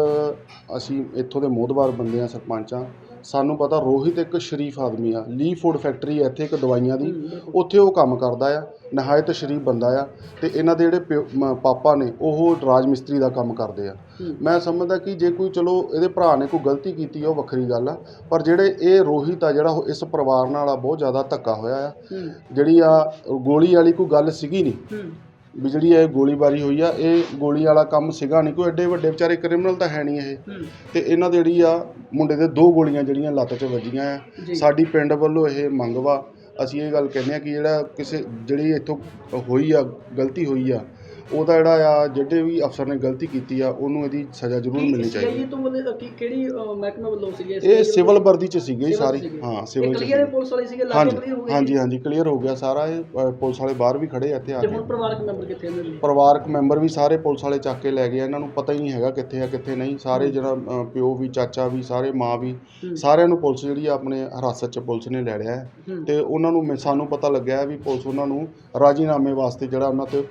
ਅਸੀਂ ਇੱਥੋਂ ਦੇ ਮੋਹਦਵਾਰ ਬੰਦੇ ਆ ਸਰਪੰਚਾਂ ਸਾਨੂੰ ਪਤਾ ਰੋਹਿਤ ਇੱਕ ਸ਼ਰੀਫ ਆਦਮੀ ਆ ਲੀ ਫੂਡ ਫੈਕਟਰੀ ਹੈ ਇੱਥੇ ਇੱਕ ਦਵਾਈਆਂ ਦੀ ਉੱਥੇ ਉਹ ਕੰਮ ਕਰਦਾ ਆ ਨਹਾਇਤ ਸ਼ਰੀਫ ਬੰਦਾ ਆ ਤੇ ਇਹਨਾਂ ਦੇ ਜਿਹੜੇ ਪਿਓ- ਮ- ਪਾਪਾ ਨੇ ਉਹ ਰਾਜ ਮਿਸਤਰੀ ਦਾ ਕੰਮ ਕਰਦੇ ਆ। ਮੈਂ ਸਮਝਦਾ ਕਿ ਜੇ ਕੋਈ ਚਲੋ ਇਹਦੇ ਭਰਾ ਨੇ ਕੋਈ ਗਲਤੀ ਕੀਤੀ ਆ ਉਹ ਵੱਖਰੀ ਗੱਲ ਆ ਪਰ ਜਿਹੜੇ ਇਹ ਰੋਹਿਤ ਆ ਜਿਹੜਾ ਉਹ ਇਸ ਪਰਿਵਾਰ ਨਾਲ ਆ ਬਹੁਤ ਜ਼ਿਆਦਾ ਧੱਕਾ ਹੋਇਆ ਆ। ਜਿਹੜੀ ਆ ਗੋਲੀ ਵਾਲੀ ਕੋਈ ਗੱਲ ਸੀਗੀ ਨਹੀਂ ਵੀ ਜਿਹੜੀ ਇਹ ਗੋਲੀਬਾਰੀ ਹੋਈ ਆ ਇਹ ਗੋਲੀ ਵਾਲਾ ਕੰਮ ਸੀਗਾ ਨਹੀਂ ਕੋਈ ਐਡੇ ਵੱਡੇ ਵਿਚਾਰੇ ਕ੍ਰਿਮੀਨਲ ਤਾਂ ਹੈ ਨਹੀਂ ਇਹ। ਤੇ ਇਹਨਾਂ ਦੇ ਜਿਹੜੀ ਆ ਮੁੰਡੇ ਦੇ ਦੋ ਗੋਲੀਆਂ ਜਿਹੜੀਆਂ ਲੱਤ 'ਚ ਵੱਜੀਆਂ ਆ। ਸਾਡੀ ਪਿੰਡ ਵੱਲੋਂ ਇਹ ਮੰਗ ਵਾ। ਅਸੀਂ ਇਹ ਗੱਲ ਕਹਿੰਦੇ ਆ ਕਿ ਜਿਹੜਾ ਕਿਸੇ ਜਿਹੜੀ ਇੱਥੋਂ ਹੋਈ ਆ ਗਲਤੀ ਹੋਈ ਆ ਉਹਦਾ ਜਿਹੜਾ ਆ ਜਿਹੜੇ ਵੀ ਅਫਸਰ ਨੇ ਗਲਤੀ ਕੀਤੀ ਆ ਉਹਨੂੰ ਇਹਦੀ ਸਜ਼ਾ ਜ਼ਰੂਰ ਮਿਲਣੀ ਚਾਹੀਦੀ ਇਹ ਤੋਂ ਮਤਲਬ ਕਿ ਕਿਹੜੀ ਮਹਿਕਮੇ ਵੱਲੋਂ ਸੀਗੇ ਇਹ ਸਿਵਲ ਵਰਦੀ 'ਚ ਸੀਗੇ ਜੀ ਸਿਵਲ ਸਾਰੇ। ਸੀਗੇ। ਹਾਂ ਸਿਵਲ 'ਚ ਕਲੀਅਰ ਹੈ ਸੀਗੇ। ਪੁਲਿਸ ਵਾਲੇ ਸੀਗੇ ਲਾਗੇ ਹਾਂਜੀ ਕਲੀਅਰ ਹੋ ਗਏ ਹਾਂਜੀ ਹਾਂਜੀ ਕਲੀਅਰ ਹੋ ਗਿਆ ਸਾਰਾ ਇਹ ਅ, ਪੁਲਿਸ ਵਾਲੇ ਬਾਹਰ ਵੀ ਖੜੇ ਆ ਇੱਥੇ ਆ ਤੇ ਕੇ। ਹੁਣ ਪਰਿਵਾਰਕ ਮੈਂਬਰ ਕਿੱਥੇ ਨੇ? ਜੀ? ਪਰਿਵਾਰਕ ਮੈਂਬਰ ਵੀ ਸਾਰੇ ਪੁਲਿਸ ਵਾਲੇ ਚੱਕ ਕੇ ਲੈ ਗਏ ਆ। ਇਹਨਾਂ ਨੂੰ ਪਤਾ ਹੀ ਨਹੀਂ ਹੈਗਾ ਕਿੱਥੇ ਆ ਕਿੱਥੇ ਨਹੀਂ। ਸਾਰੇ ਜਿਹੜਾ ਅ, ਪਿਓ ਵੀ ਚਾਚਾ ਵੀ ਸਾਰੇ ਮਾਂ ਵੀ ਸਾਰਿਆਂ ਨੂੰ ਪੁਲਿਸ ਜਿਹੜੀ ਆ ਆਪਣੇ ਹਿਰਾਸਤ 'ਚ ਪੁਲਿਸ ਨੇ ਲੈ ਲਿਆ ਹੈ। ਤੇ ਉਹਨਾਂ ਨੂੰ ਮੈਂ- ਸਾਨੂੰ ਪਤਾ ਲੱਗਿਆ ਹੈ ਵੀ ਪੁਲਿਸ ਉਹਨਾਂ ਨੂੰ ਰਾਜੀਨਾਮੇ ਵਾਸਤੇ ਜਿਹੜਾ ਉਹਨਾਂ ਤੇ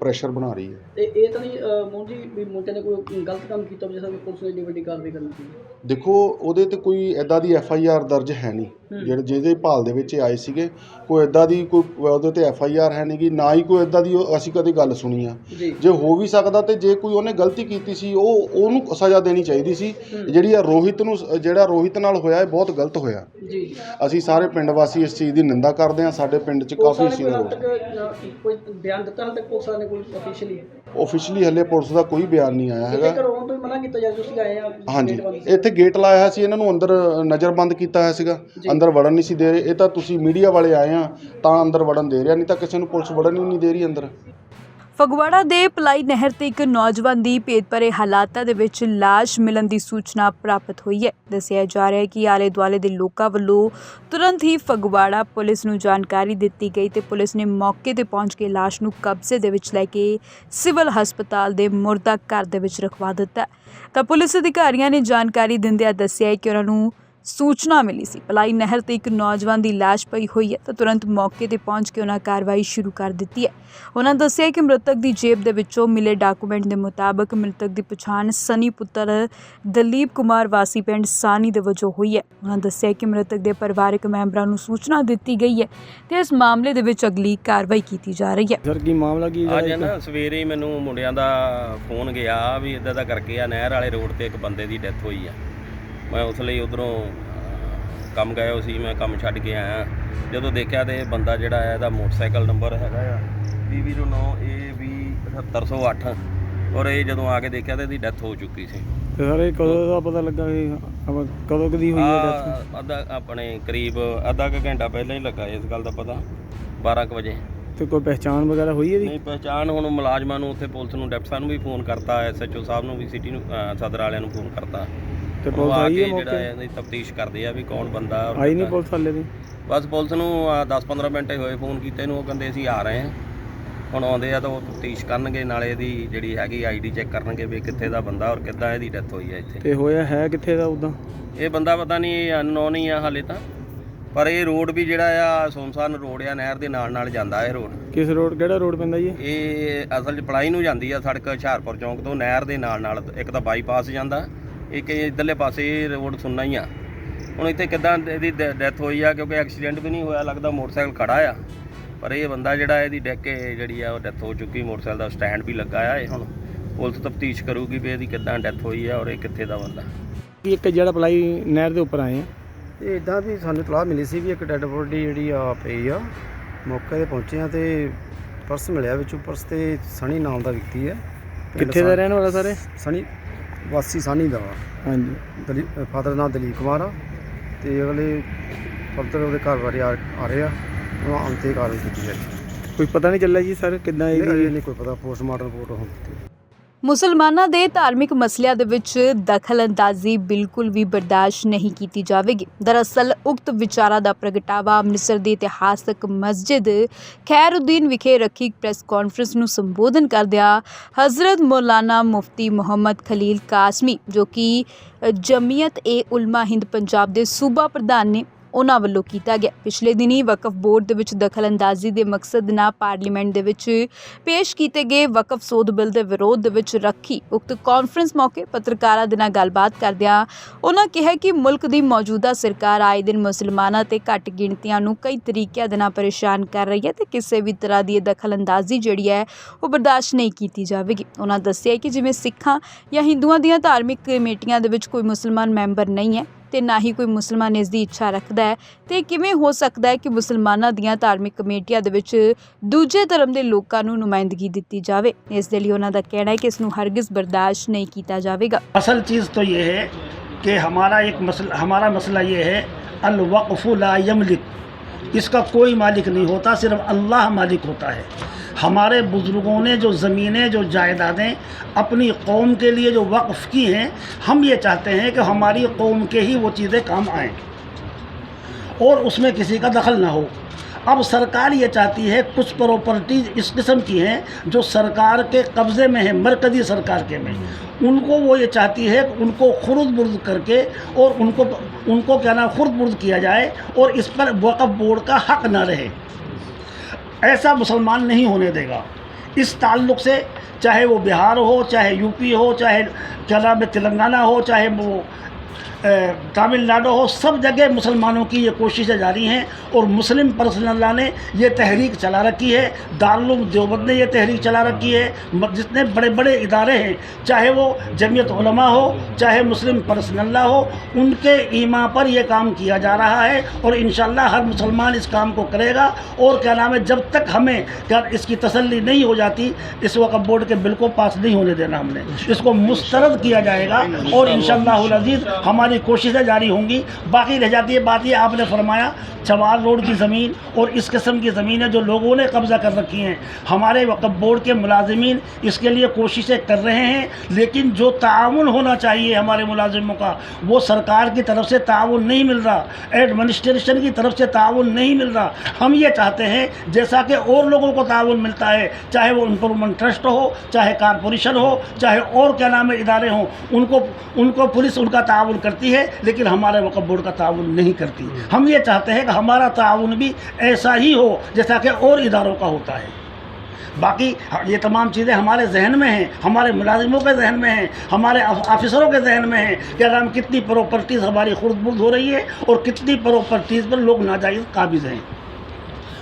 ਪ੍ਰੈਸ਼ਰ ਬਣਾ ਰਹੀ ਹੈ। ਤੇ ਇਹ ਤਾਂ ਨਹੀਂ ਅਹ, ਮੋਹਨ ਜੀ ਵੀ ਮੁੰਡੇ ਨੇ ਕੋਈ ਗਲਤ ਕੰਮ ਕੀਤਾ ਜਿਸ ਵੀ ਪੁਲਿਸ ਨੇ ਏਡੀ ਵੱਡੀ ਕਾਰਵਾਈ ਕਰਨੀ ਸੀ? ਦੇਖੋ ਉਹਦੇ ਤੇ ਕੋਈ ਐਦਾਂ ਦੀ ਐਫ ਆਈ ਆਰ ਦਰਜ ਹੈ ਨਹੀਂ। ਜਿਹੜੇ ਜਿਹਦੇ ਭਾਲ ਦੇ ਵਿੱਚ ਆਏ ਸੀਗੇ ਕੋਈ ਐਦਾਂ ਦੀ ਕੋਈ ਉਹਦੇ ਤੇ ਐਫ ਆਈ ਆਰ ਹੈ ਨਹੀਂ ਗੀ ਨਾ ਹੀ ਕੋਈ ਐਦਾਂ ਦੀ ਅਸੀਂ ਕਦੇ ਗੱਲ ਸੁਣੀ ਆ। ਜੀ। ਹੋ ਵੀ ਸਕਦਾ ਤੇ ਜੇ ਕੋਈ ਉਹਨੇ ਗਲਤੀ ਕੀਤੀ ਸੀ ਉਹ ਉਹਨੂੰ ਸਜ਼ਾ ਦੇਣੀ ਚਾਹੀਦੀ ਸੀ। ਜਿਹੜੀ ਆ ਰੋਹਿਤ ਨੂੰ ਸ- ਜਿਹੜਾ ਰੋਹਿਤ ਨਾਲ ਹੋਇਆ ਇਹ ਬਹੁਤ ਗਲਤ ਹੋਇਆ। ਜੀ। ਅਸੀਂ ਸਾਰੇ ਪਿੰਡ ਵਾਸੀ ਇਸ ਚੀਜ਼ ਦੀ ਨਿੰਦਾ ਕਰਦੇ ਹਾਂ ਸਾਡੇ ਪਿੰਡ 'ਚ ਕਾਫੀ ਚੀਜ਼ ਕੋਈ ਬਿਆਨ ਦਿੱਤਾ ਤੱਕ ਪੁਲਿਸ ਨੇ ਕੋਈ ਅਫੀਸ਼ੀਅਲੀ ਆਫੀਸ਼ੀਅਲੀ ਹਲੇ ਪੁਲਿਸ ਦਾ ਕੋਈ ਬਿਆਨ ਨਹੀਂ ਆਇਆ ਹੈਗਾ। ਮਨਾ ਕੀਤਾ ਜਾ ਤੁਸੀਂ ਆਏ ਆ ਹਾਂਜੀ। ਇੱਥੇ ਗੇਟ ਲਾਇਆ ਹੋਇਆ ਸੀ ਇਹਨਾਂ ਨੂੰ ਅੰਦਰ ਨਜ਼ਰਬੰਦ ਕੀਤਾ ਹੋਇਆ ਸੀਗਾ। ਅੰਦਰ ਵੜਨ ਨਹੀਂ ਸੀ ਦੇ ਰਹੇ। ਇਹ ਤਾਂ ਤੁਸੀਂ ਮੀਡੀਆ ਵਾਲੇ ਆਏ ਆ ਤਾਂ ਅੰਦਰ ਵੜਨ ਦੇ ਰਿਹਾ ਨਹੀਂ ਤਾਂ ਕਿਸੇ ਨੂੰ ਪੁਲਿਸ ਵੜਨ ਹੀ ਨਹੀਂ ਦੇ ਰਹੀ ਅੰਦਰ। ਫਗਵਾੜਾ ਦੇ ਪਲਾਈ ਨਹਿਰ ਤੇ ਇੱਕ ਨੌਜਵਾਨ ਦੀ ਭੇਦਭਰੇ ਹਾਲਾਤਾਂ ਦੇ ਵਿੱਚ ਲਾਸ਼ ਮਿਲਣ ਦੀ ਸੂਚਨਾ ਪ੍ਰਾਪਤ ਹੋਈ ਹੈ। ਦੱਸਿਆ ਜਾ ਰਿਹਾ ਹੈ ਕਿ ਆਲੇ ਦੁਆਲੇ ਦੇ ਲੋਕਾਂ ਵੱਲੋਂ ਤੁਰੰਤ ਹੀ ਫਗਵਾੜਾ ਪੁਲਿਸ ਨੂੰ ਜਾਣਕਾਰੀ ਦਿੱਤੀ ਗਈ ਤੇ ਪੁਲਿਸ ਨੇ ਮੌਕੇ ਤੇ ਪਹੁੰਚ ਕੇ ਲਾਸ਼ ਨੂੰ ਕਬਜ਼ੇ ਦੇ ਵਿੱਚ ਲੈ ਕੇ ਸਿਵਲ ਹਸਪਤਾਲ ਦੇ ਮੁਰਦਾ ਘਰ ਦੇ ਵਿੱਚ ਰਖਵਾ ਦਿੱਤਾ। ਤਾਂ ਪੁਲਿਸ ਅਧਿਕਾਰੀਆਂ ਨੇ ਜਾਣਕਾਰੀ ਦਿੰਦਿਆਂ ਦੱਸਿਆ ਕਿ ਉਹਨਾਂ ਨੂੰ ਸੂਚਨਾ ਮਿਲੀ ਸੀ। ਪਲਾਈ ਨਹਿਰ ਤੇ ਇੱਕ ਨੌਜਵਾਨ ਦੀ ਲਾਸ਼ ਪਈ ਹੋਈ ਹੈ ਤਾਂ ਤੁਰੰਤ ਮੌਕੇ ਤੇ ਪਹੁੰਚ ਕੇ ਉਹਨਾਂ ਕਾਰਵਾਈ ਸ਼ੁਰੂ ਕਰ ਦਿੱਤੀ ਹੈ। ਉਹਨਾਂ ਦੱਸਿਆ ਕਿ ਮ੍ਰਿਤਕ ਦੀ ਜੇਬ ਦੇ ਵਿੱਚੋਂ ਮਿਲੇ ਡਾਕੂਮੈਂਟ ਦੇ ਮੁਤਾਬਕ ਮ੍ਰਿਤਕ ਦੀ ਪਛਾਣ ਸਨੀ ਪੁੱਤਰ ਦਲੀਪ ਕੁਮਾਰ ਵਾਸੀ ਪਿੰਡ ਸਾਨੀ ਦੇ ਵਜੋਂ ਹੋਈ ਹੈ। ਉਹਨਾਂ ਦੱਸਿਆ ਕਿ ਮ੍ਰਿਤਕ ਦੇ ਪਰਿਵਾਰਕ ਮੈਂਬਰਾਂ ਨੂੰ ਸੂਚਨਾ ਦਿੱਤੀ ਗਈ ਹੈ ਤੇ ਇਸ ਮਾਮਲੇ ਦੇ ਵਿੱਚ ਅਗਲੀ ਕਾਰਵਾਈ ਕੀਤੀ ਜਾ ਰਹੀ ਹੈ। ਸਰ ਕੀ ਮਾਮਲਾ ਕੀ ਅੱਜ ਨਾ ਸਵੇਰੇ ਹੀ ਮੈਨੂੰ ਮੁੰਡਿਆਂ ਦਾ ਫੋਨ ਗਿਆ ਵੀ ਇਦਾਂ ਦਾ ਕਰਕੇ ਆ ਨਹਿਰ ਵਾਲੇ ਰੋਡ ਤੇ ਇੱਕ ਬੰਦੇ ਦੀ ਡੈਥ ਹੋਈ ਆ। ਮੈਂ ਉਸ ਲਈ ਉਧਰੋਂ ਕੰਮ ਗਿਆ ਸੀ ਮੈਂ ਕੰਮ ਛੱਡ ਕੇ ਆਇਆ। ਜਦੋਂ ਦੇਖਿਆ ਤੇ ਬੰਦਾ ਜਿਹੜਾ ਆ ਇਹਦਾ ਮੋਟਰਸਾਈਕਲ ਨੰਬਰ ਹੈਗਾ ਆ PV09 AV7708 ਔਰ ਇਹ ਜਦੋਂ ਆ ਕੇ ਦੇਖਿਆ ਤੇ ਇਹਦੀ ਡੈਥ ਹੋ ਚੁੱਕੀ ਸੀ। ਤੇ ਸਰ ਇਹ ਕਦੋਂ ਦਾ ਪਤਾ ਲੱਗਾ ਵੀ ਆਪਾਂ ਕਦੋਂ ਕਦੀ ਹੋਈ ਹੈ ਡੈਥ ਆ ਅੱਧਾ ਆਪਣੇ ਕਰੀਬ ਅੱਧਾ ਕੁ ਘੰਟਾ ਪਹਿਲਾਂ ਹੀ ਲੱਗਾ ਇਸ ਗੱਲ ਦਾ ਪਤਾ 12 ਕੁ ਵਜੇ। ਤੇ ਕੋਈ ਪਹਿਚਾਣ ਵਗੈਰਾ ਹੋਈ ਇਹਦੀ? ਨਹੀਂ ਪਹਿਚਾਣ ਹੁਣ ਮੁਲਾਜ਼ਮਾਂ ਨੂੰ ਉੱਥੇ ਪੁਲਿਸ ਨੂੰ ਡਿਪਟੀ ਸਾਹਿਬ ਨੂੰ ਵੀ ਫੋਨ ਕਰਤਾ ਐਸਐਚਓ ਸਾਹਿਬ ਨੂੰ ਵੀ ਸਿਟੀ ਨੂੰ ਸਦਰ ਵਾਲਿਆਂ ਨੂੰ ਫੋਨ ਕਰਤਾ। ਤੇ ਪੁਲਿਸ ਆਈ ਹੈ ਜਿਹੜਾ ਮੌਕੇ ਇਹਦੀ ਤਫਤੀਸ਼ ਕਰਦੇ ਆ ਵੀ ਕੌਣ ਬੰਦਾ ਔਰ ਆਈ ਨਹੀਂ ਕਿੱਦਾਂ। ਪੁਲਿਸ ਵਾਲੇ ਦੀ ਬਸ ਪੁਲਿਸ ਨੂੰ 10-15 ਮਿੰਟ ਹੀ ਹੋਏ ਫੋਨ ਕੀਤੇ ਨੂੰ ਉਹ ਕਹਿੰਦੇ ਅਸੀਂ ਆ ਰਹੇ ਹਾਂ। ਹੁਣ ਆਉਂਦੇ ਆ ਤਾਂ ਉਹ ਤਫਤੀਸ਼ ਕਰਨਗੇ ਨਾਲੇ ਇਹਦੀ ਜਿਹੜੀ ਹੈਗੀ ਆਈਡੀ ਚੈੱਕ ਕਰਨਗੇ ਵੀ ਕਿੱਥੇ ਦਾ ਬੰਦਾ ਔਰ ਕਿੱਦਾਂ ਇਹਦੀ ਡੈਥ ਹੋਈ ਹੈ ਇੱਥੇ। ਤੇ ਹੋਇਆ ਹੈ ਕਿੱਥੇ ਦਾ ਉਦਾਂ? ਇਹ ਬੰਦਾ ਪਤਾ ਨਹੀਂ ਅਨਨੋਨ ਹੀ ਆ ਹਾਲੇ ਤਾਂ। ਪਰ ਇਹ ਰੋਡ ਵੀ ਜਿਹੜਾ ਆ ਸੁਨਸਾਨ ਰੋਡ ਆ ਨਹਿਰ ਦੇ ਨਾਲ ਨਾਲ ਜਾਂਦਾ ਇਹ ਰੋਡ। ਕਿਸ ਰੋਡ ਕਿਹੜਾ ਰੋਡ ਪੈਂਦਾ ਜੀ? ਇਹ? ਇਹ ਅਸਲ 'ਚ ਪਲਾਈ ਨੂੰ ਜਾਂਦੀ ਆ ਸੜਕ ਹੁਸ਼ਿਆਰਪੁਰ ਚੌਂਕ ਤੋਂ ਨਹਿਰ ਦੇ ਨਾਲ ਨਾਲ ਇੱਕ ਤਾਂ ਬਾਈਪਾਸ ਜਾਂਦਾ। ਇੱਕ ਇੱਧਰਲੇ ਪਾਸੇ ਰੋਡ ਸੁਣਨਾ ਹੀ ਆ। ਹੁਣ ਇੱਥੇ ਕਿੱਦਾਂ ਇਹਦੀ ਡੈਥ ਹੋਈ ਆ ਕਿਉਂਕਿ ਐਕਸੀਡੈਂਟ ਵੀ ਨਹੀਂ ਹੋਇਆ ਲੱਗਦਾ ਮੋਟਰਸਾਈਕਲ ਖੜਾ ਆ। ਪਰ ਇਹ ਬੰਦਾ ਜਿਹੜਾ ਇਹਦੀ ਡੈਕ ਕੇ ਜਿਹੜੀ ਆ ਉਹ ਡੈਥ ਹੋ ਚੁੱਕੀ ਮੋਟਰਸਾਈਕਲ ਦਾ ਸਟੈਂਡ ਵੀ ਲੱਗਾ ਆ ਇਹ। ਹੁਣ ਪੁਲਿਸ ਤਫਤੀਸ਼ ਕਰੂਗੀ ਵੀ ਇਹਦੀ ਕਿੱਦਾਂ ਡੈਥ ਹੋਈ ਆ ਔਰ ਇਹ ਕਿੱਥੇ ਦਾ ਬੰਦਾ। ਕੀ ਇੱਕ ਜਿਹੜਾ ਪਲਾਈ ਨਹਿਰ ਦੇ ਉੱਪਰ ਆਏ ਆ। ਇਹ ਇਦਾਂ ਵੀ ਸਾਨੂੰ ਤਲਾਹ ਮਿਲੀ ਸੀ ਵੀ ਇੱਕ ਡੈੱਡ ਬੋਡੀ ਜਿਹੜੀ ਆ ਪਈ ਆ। ਮੌਕੇ ਤੇ ਪਹੁੰਚੇ ਆ ਤੇ ਪਰਸ ਮਿਲਿਆ ਵਿੱਚੋਂ ਪਰਸ ਤੇ ਸਣੀ ਨਾਮ ਦਾ ਵਿਅਕਤੀ ਹੈ ਕਿੱਥੇ ਦਾ ਰਹਿਣ ਵਾਲਾ ਸਾਰੇ? ਸਣੀ ਵਾਸੀ ਸਾਨੀ ਦਾ। ਵਾ ਹਾਂਜੀ। ਦਲੀਪ ਫਾਦਰ ਨਾਮ ਦਲੀਪ ਕੁਮਾਰ ਆ ਤੇ ਅਗਲੇ ਫਰਦਰ ਉਹਦੇ ਘਰ ਬਾਰੇ ਆ ਆ ਰਹੇ ਆ ਉਹਨਾਂ ਅੰਤੇ ਕਾਰਵਾਈ ਕੀਤੀ ਹੈ ਕੋਈ ਪਤਾ ਨਹੀਂ ਚੱਲਿਆ ਜੀ ਸਰ ਕਿੱਦਾਂ ਇਹ ਨਹੀਂ ਕੋਈ ਪਤਾ ਪੋਸਟਮਾਰਟਮ ਰਿਪੋਰਟ ਹੋਣ ਤੇ ਮੁਸਲਮਾਨਾਂ ਦੇ ਧਾਰਮਿਕ ਮਸਲਿਆਂ ਦੇ ਵਿੱਚ ਦਖਲਅੰਦਾਜ਼ੀ ਬਿਲਕੁਲ ਵੀ ਬਰਦਾਸ਼ਤ ਨਹੀਂ ਕੀਤੀ ਜਾਵੇਗੀ। ਦਰਅਸਲ, ਉਕਤ ਵਿਚਾਰਾਂ ਦਾ ਪ੍ਰਗਟਾਵਾ ਅੰਮ੍ਰਿਤਸਰ ਦੀ ਇਤਿਹਾਸਕ ਮਸਜਿਦ ਖੈਰਉਦੀਨ ਵਿਖੇ ਰੱਖੀ ਇੱਕ ਪ੍ਰੈਸ ਕਾਨਫਰੰਸ ਨੂੰ ਸੰਬੋਧਨ ਕਰਦਿਆਂ ਹਜ਼ਰਤ ਮੌਲਾਨਾ ਮੁਫਤੀ ਮੁਹੰਮਦ ਖਲੀਲ ਕਾਸਮੀ, ਜੋ ਕਿ ਜਮੀਅਤ ਏ ਉਲਮਾ ਹਿੰਦ ਪੰਜਾਬ ਦੇ ਸੂਬਾ ਪ੍ਰਧਾਨ ਨੇ ਉਹਨਾਂ ਵੱਲੋਂ ਕੀਤਾ ਗਿਆ। ਪਿਛਲੇ ਦਿਨੀ ਵਕਫ ਬੋਰਡ ਦੇ ਵਿੱਚ ਦਖਲਅੰਦਾਜ਼ੀ ਦੇ ਮਕਸਦ ਨਾਲ ਪਾਰਲੀਮੈਂਟ ਦੇ ਵਿੱਚ ਪੇਸ਼ ਕੀਤੇ ਗਏ ਵਕਫ ਸੋਧ ਬਿੱਲ ਦੇ ਵਿਰੋਧ ਦੇ ਵਿੱਚ ਰੱਖੀ ਉਕਤ ਕਾਨਫਰੰਸ ਮੌਕੇ ਪੱਤਰਕਾਰਾਂ ਦੇ ਨਾਲ ਗੱਲਬਾਤ ਕਰਦਿਆਂ ਉਹਨਾਂ ਕਿਹਾ ਕਿ ਮੁਲਕ ਦੀ ਮੌਜੂਦਾ ਸਰਕਾਰ ਆਏ ਦਿਨ ਮੁਸਲਮਾਨਾਂ ਤੇ ਘੱਟ ਗਿਣਤੀਆਂ ਨੂੰ ਕਈ ਤਰੀਕਿਆਂ ਦੇ ਨਾਲ ਪਰੇਸ਼ਾਨ ਕਰ ਰਹੀ ਹੈ ਤੇ ਕਿਸੇ ਵੀ ਤਰ੍ਹਾਂ ਦੀ ਦਖਲਅੰਦਾਜ਼ੀ ਜਿਹੜੀ ਹੈ ਉਹ ਬਰਦਾਸ਼ਤ ਨਹੀਂ ਕੀਤੀ ਜਾਵੇਗੀ। ਉਹਨਾਂ ਦੱਸਿਆ ਕਿ ਜਿਵੇਂ ਸਿੱਖਾਂ ਜਾਂ ਹਿੰਦੂਆਂ ਦੀਆਂ ਧਾਰਮਿਕ ਕਮੇਟੀਆਂ ਦੇ ਵਿੱਚ ਕੋਈ ਮੁਸਲਮਾਨ ਮੈਂਬਰ ਨਹੀਂ ਹੈ ਤੇ ਨਾ ਹੀ ਕੋਈ ਮੁਸਲਮਾਨ ਇਸ ਦੀ ਇੱਛਾ ਰੱਖਦਾ ਹੈ ਤੇ ਕਿਵੇਂ ਹੋ ਸਕਦਾ ਹੈ ਕਿ ਮੁਸਲਮਾਨਾਂ ਦੀਆਂ ਧਾਰਮਿਕ ਕਮੇਟੀਆਂ ਦੇ ਵਿੱਚ ਦੂਜੇ ਧਰਮ ਦੇ ਲੋਕਾਂ ਨੂੰ ਨੁਮਾਇੰਦਗੀ ਦਿੱਤੀ ਜਾਵੇ ਇਸ ਦੇ ਲਈ ਉਹਨਾਂ ਦਾ ਕਹਿਣਾ ਹੈ ਕਿ ਇਸ ਨੂੰ ਹਰਗਿਜ਼ ਬਰਦਾਸ਼ਤ ਨਹੀਂ ਕੀਤਾ ਜਾਵੇਗਾ असल चीज़ तो ये है कि हमारा एक मसला हमारा मसला ये है अलवक़फ़ु ला यमलिक اس کا کوئی مالک نہیں ہوتا، صرف اللہ مالک ہوتا ہے۔ ہمارے بزرگوں نے جو زمینیں، جو جائیدادیں اپنی قوم کے لیے جو وقف کی ہیں، ہم یہ چاہتے ہیں کہ ہماری قوم کے ہی وہ چیزیں کام آئیں۔ اور اس میں کسی کا دخل نہ ہو۔ اب سرکار یہ چاہتی ہے کچھ پراپرٹیز اس قسم کی ہیں جو سرکار کے قبضے میں ہیں، مرکزی سرکار کے میں۔ ان کو وہ یہ چاہتی ہے کہ ان کو خرد برد کر کے اور ان کو ان کو کیا نام، خرد برد کیا جائے اور اس پر وقف بورڈ کا حق نہ رہے۔ ایسا مسلمان نہیں ہونے دے گا۔ اس تعلق سے چاہے وہ بہار ہو، چاہے یو پی ہو، چاہے کیا نام ہے تلنگانہ ہو، چاہے وہ تامل ناڈو ہو، سب جگہ مسلمانوں کی یہ کوششیں جاری ہیں اور مسلم پرسن اللہ نے یہ تحریک چلا رکھی ہے۔ دارالعلوم دیوبند نے یہ تحریک چلا رکھی ہے۔ جتنے بڑے بڑے ادارے ہیں، چاہے وہ جمعیت علماء ہو، چاہے مسلم پرسن اللہ ہو، ان کے ایما پر یہ کام کیا جا رہا ہے اور انشاءاللہ ہر مسلمان اس کام کو کرے گا۔ اور کیا نام ہے، جب تک ہمیں اس کی تسلی نہیں ہو جاتی، اس وقت بورڈ کے بل کو پاس نہیں ہونے دینا ہم نے۔ اس کو مسترد کیا جائے گا اور انشاءاللہ العزیز ہماری ہماری کوششیں جاری ہوں گی۔ باقی رہ جاتی ہے بات یہ آپ نے فرمایا چوار روڈ کی زمین اور اس قسم کی زمینیں جو لوگوں نے قبضہ کر رکھی ہیں۔ ہمارے وقف بورڈ کے ملازمین اس کے لیے کوششیں کر رہے ہیں، لیکن جو تعاون ہونا چاہیے ہمارے ملازموں کا، وہ سرکار کی طرف سے تعاون نہیں مل رہا۔ ایڈمنسٹریشن کی طرف سے تعاون نہیں مل رہا۔ ہم یہ چاہتے ہیں، جیسا کہ اور لوگوں کو تعاون ملتا ہے، چاہے وہ امپرومنٹ ٹرسٹ ہو، چاہے کارپوریشن ہو، چاہے اور کیا نام ہے ادارے ہوں، ان کو ان کو پولیس ان کا تعاون کرتی کرتی ہے، لیکن ہمارے وقف بورڈ کا تعاون نہیں کرتی۔ ہم یہ چاہتے ہیں کہ ہمارا تعاون بھی ایسا ہی ہو جیسا کہ اور اداروں کا ہوتا ہے۔ باقی یہ تمام چیزیں ہمارے ذہن میں ہیں، ہمارے ملازموں کے ذہن میں ہیں، ہمارے آفیسروں کے ذہن میں ہیں کہ اگر ہم کتنی پراپرٹیز ہماری خرد برد ہو رہی ہے اور کتنی پراپرٹیز پر لوگ ناجائز قابض ہیں۔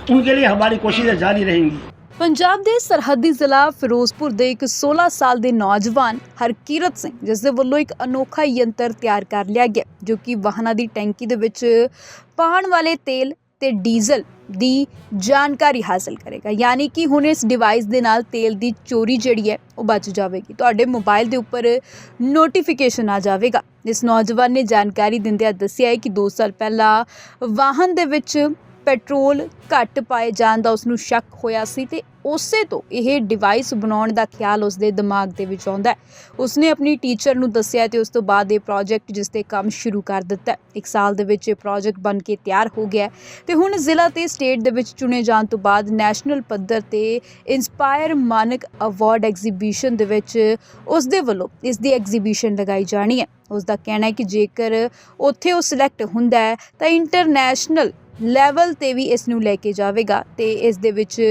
ان کے لیے ہماری کوششیں جاری رہیں گی۔ ਪੰਜਾਬ ਦੇ ਸਰਹੱਦੀ ਜ਼ਿਲ੍ਹਾ ਫਿਰੋਜ਼ਪੁਰ ਦੇ ਇੱਕ 16 ਸਾਲ ਦੇ ਨੌਜਵਾਨ ਹਰਕੀਰਤ ਸਿੰਘ ਜਿਸ ਦੇ ਵੱਲੋਂ ਇੱਕ ਅਨੋਖਾ ਯੰਤਰ ਤਿਆਰ ਕਰ ਲਿਆ ਗਿਆ, ਜੋ ਕਿ ਵਾਹਨਾਂ ਦੀ ਟੈਂਕੀ ਦੇ ਵਿੱਚ ਪਾਣ ਵਾਲੇ ਤੇਲ ਤੇ ਡੀਜ਼ਲ ਦੀ ਜਾਣਕਾਰੀ ਹਾਸਲ ਕਰੇਗਾ। ਯਾਨੀ ਕਿ ਹੁਣ ਇਸ ਡਿਵਾਈਸ ਦੇ ਨਾਲ ਤੇਲ ਦੀ ਚੋਰੀ ਜਿਹੜੀ ਹੈ, ਉਹ ਬਚ ਜਾਵੇਗੀ। ਤੁਹਾਡੇ ਮੋਬਾਈਲ ਦੇ ਉੱਪਰ ਨੋਟੀਫਿਕੇਸ਼ਨ ਆ ਜਾਵੇਗਾ। ਇਸ ਨੌਜਵਾਨ ਨੇ ਜਾਣਕਾਰੀ ਦਿੰਦਿਆਂ ਦੱਸਿਆ ਹੈ ਕਿ 2 ਸਾਲ ਪਹਿਲਾਂ ਵਾਹਨ ਦੇ ਵਿੱਚ ਪੈਟਰੋਲ ਘੱਟ ਪਾਏ ਜਾਣ ਦਾ ਉਸ ਨੂੰ ਸ਼ੱਕ ਹੋਇਆ ਸੀ ਤੇ ਉਸੇ ਤੋਂ ਇਹ ਡਿਵਾਈਸ ਬਣਾਉਣ ਦਾ ਖਿਆਲ ਉਸ ਦੇ ਦਿਮਾਗ ਦੇ ਵਿੱਚ ਆਉਂਦਾ ਹੈ। ਉਸਨੇ ਆਪਣੀ ਟੀਚਰ ਨੂੰ ਦੱਸਿਆ ਤੇ ਉਸ ਤੋਂ ਬਾਅਦ ਇਹ ਪ੍ਰੋਜੈਕਟ ਜਿਸ ਤੇ ਕੰਮ ਸ਼ੁਰੂ ਕਰ ਦਿੱਤਾ ਇੱਕ ਸਾਲ ਦੇ ਵਿੱਚ ਇਹ ਪ੍ਰੋਜੈਕਟ ਬਣ ਕੇ ਤਿਆਰ ਹੋ ਗਿਆ ਹੈ ਤੇ ਹੁਣ ਜ਼ਿਲ੍ਹਾ ਤੇ ਸਟੇਟ ਦੇ ਵਿੱਚ ਚੁਣੇ ਜਾਣ ਤੋਂ ਬਾਅਦ ਨੈਸ਼ਨਲ ਪੱਧਰ ਤੇ ਇਨਸਪਾਇਰ ਮਾਨਕ ਅਵਾਰਡ ਐਗਜ਼ੀਬਿਸ਼ਨ ਦੇ ਵਿੱਚ ਉਸ ਦੇ ਵੱਲੋਂ ਇਸ ਦੀ ਐਗਜ਼ੀਬਿਸ਼ਨ ਲਗਾਈ ਜਾਣੀ ਹੈ। ਉਸ ਦਾ ਕਹਿਣਾ ਹੈ ਕਿ ਜੇਕਰ ਉੱਥੇ ਉਹ ਸਿਲੈਕਟ ਹੁੰਦਾ ਹੈ ਤਾਂ ਇੰਟਰਨੈਸ਼ਨਲ ਲੈਵਲ ਤੇ ਵੀ ਇਸ ਨੂੰ ਲੈ ਕੇ ਜਾਵੇਗਾ ਤੇ ਇਸ ਦੇ ਵਿੱਚ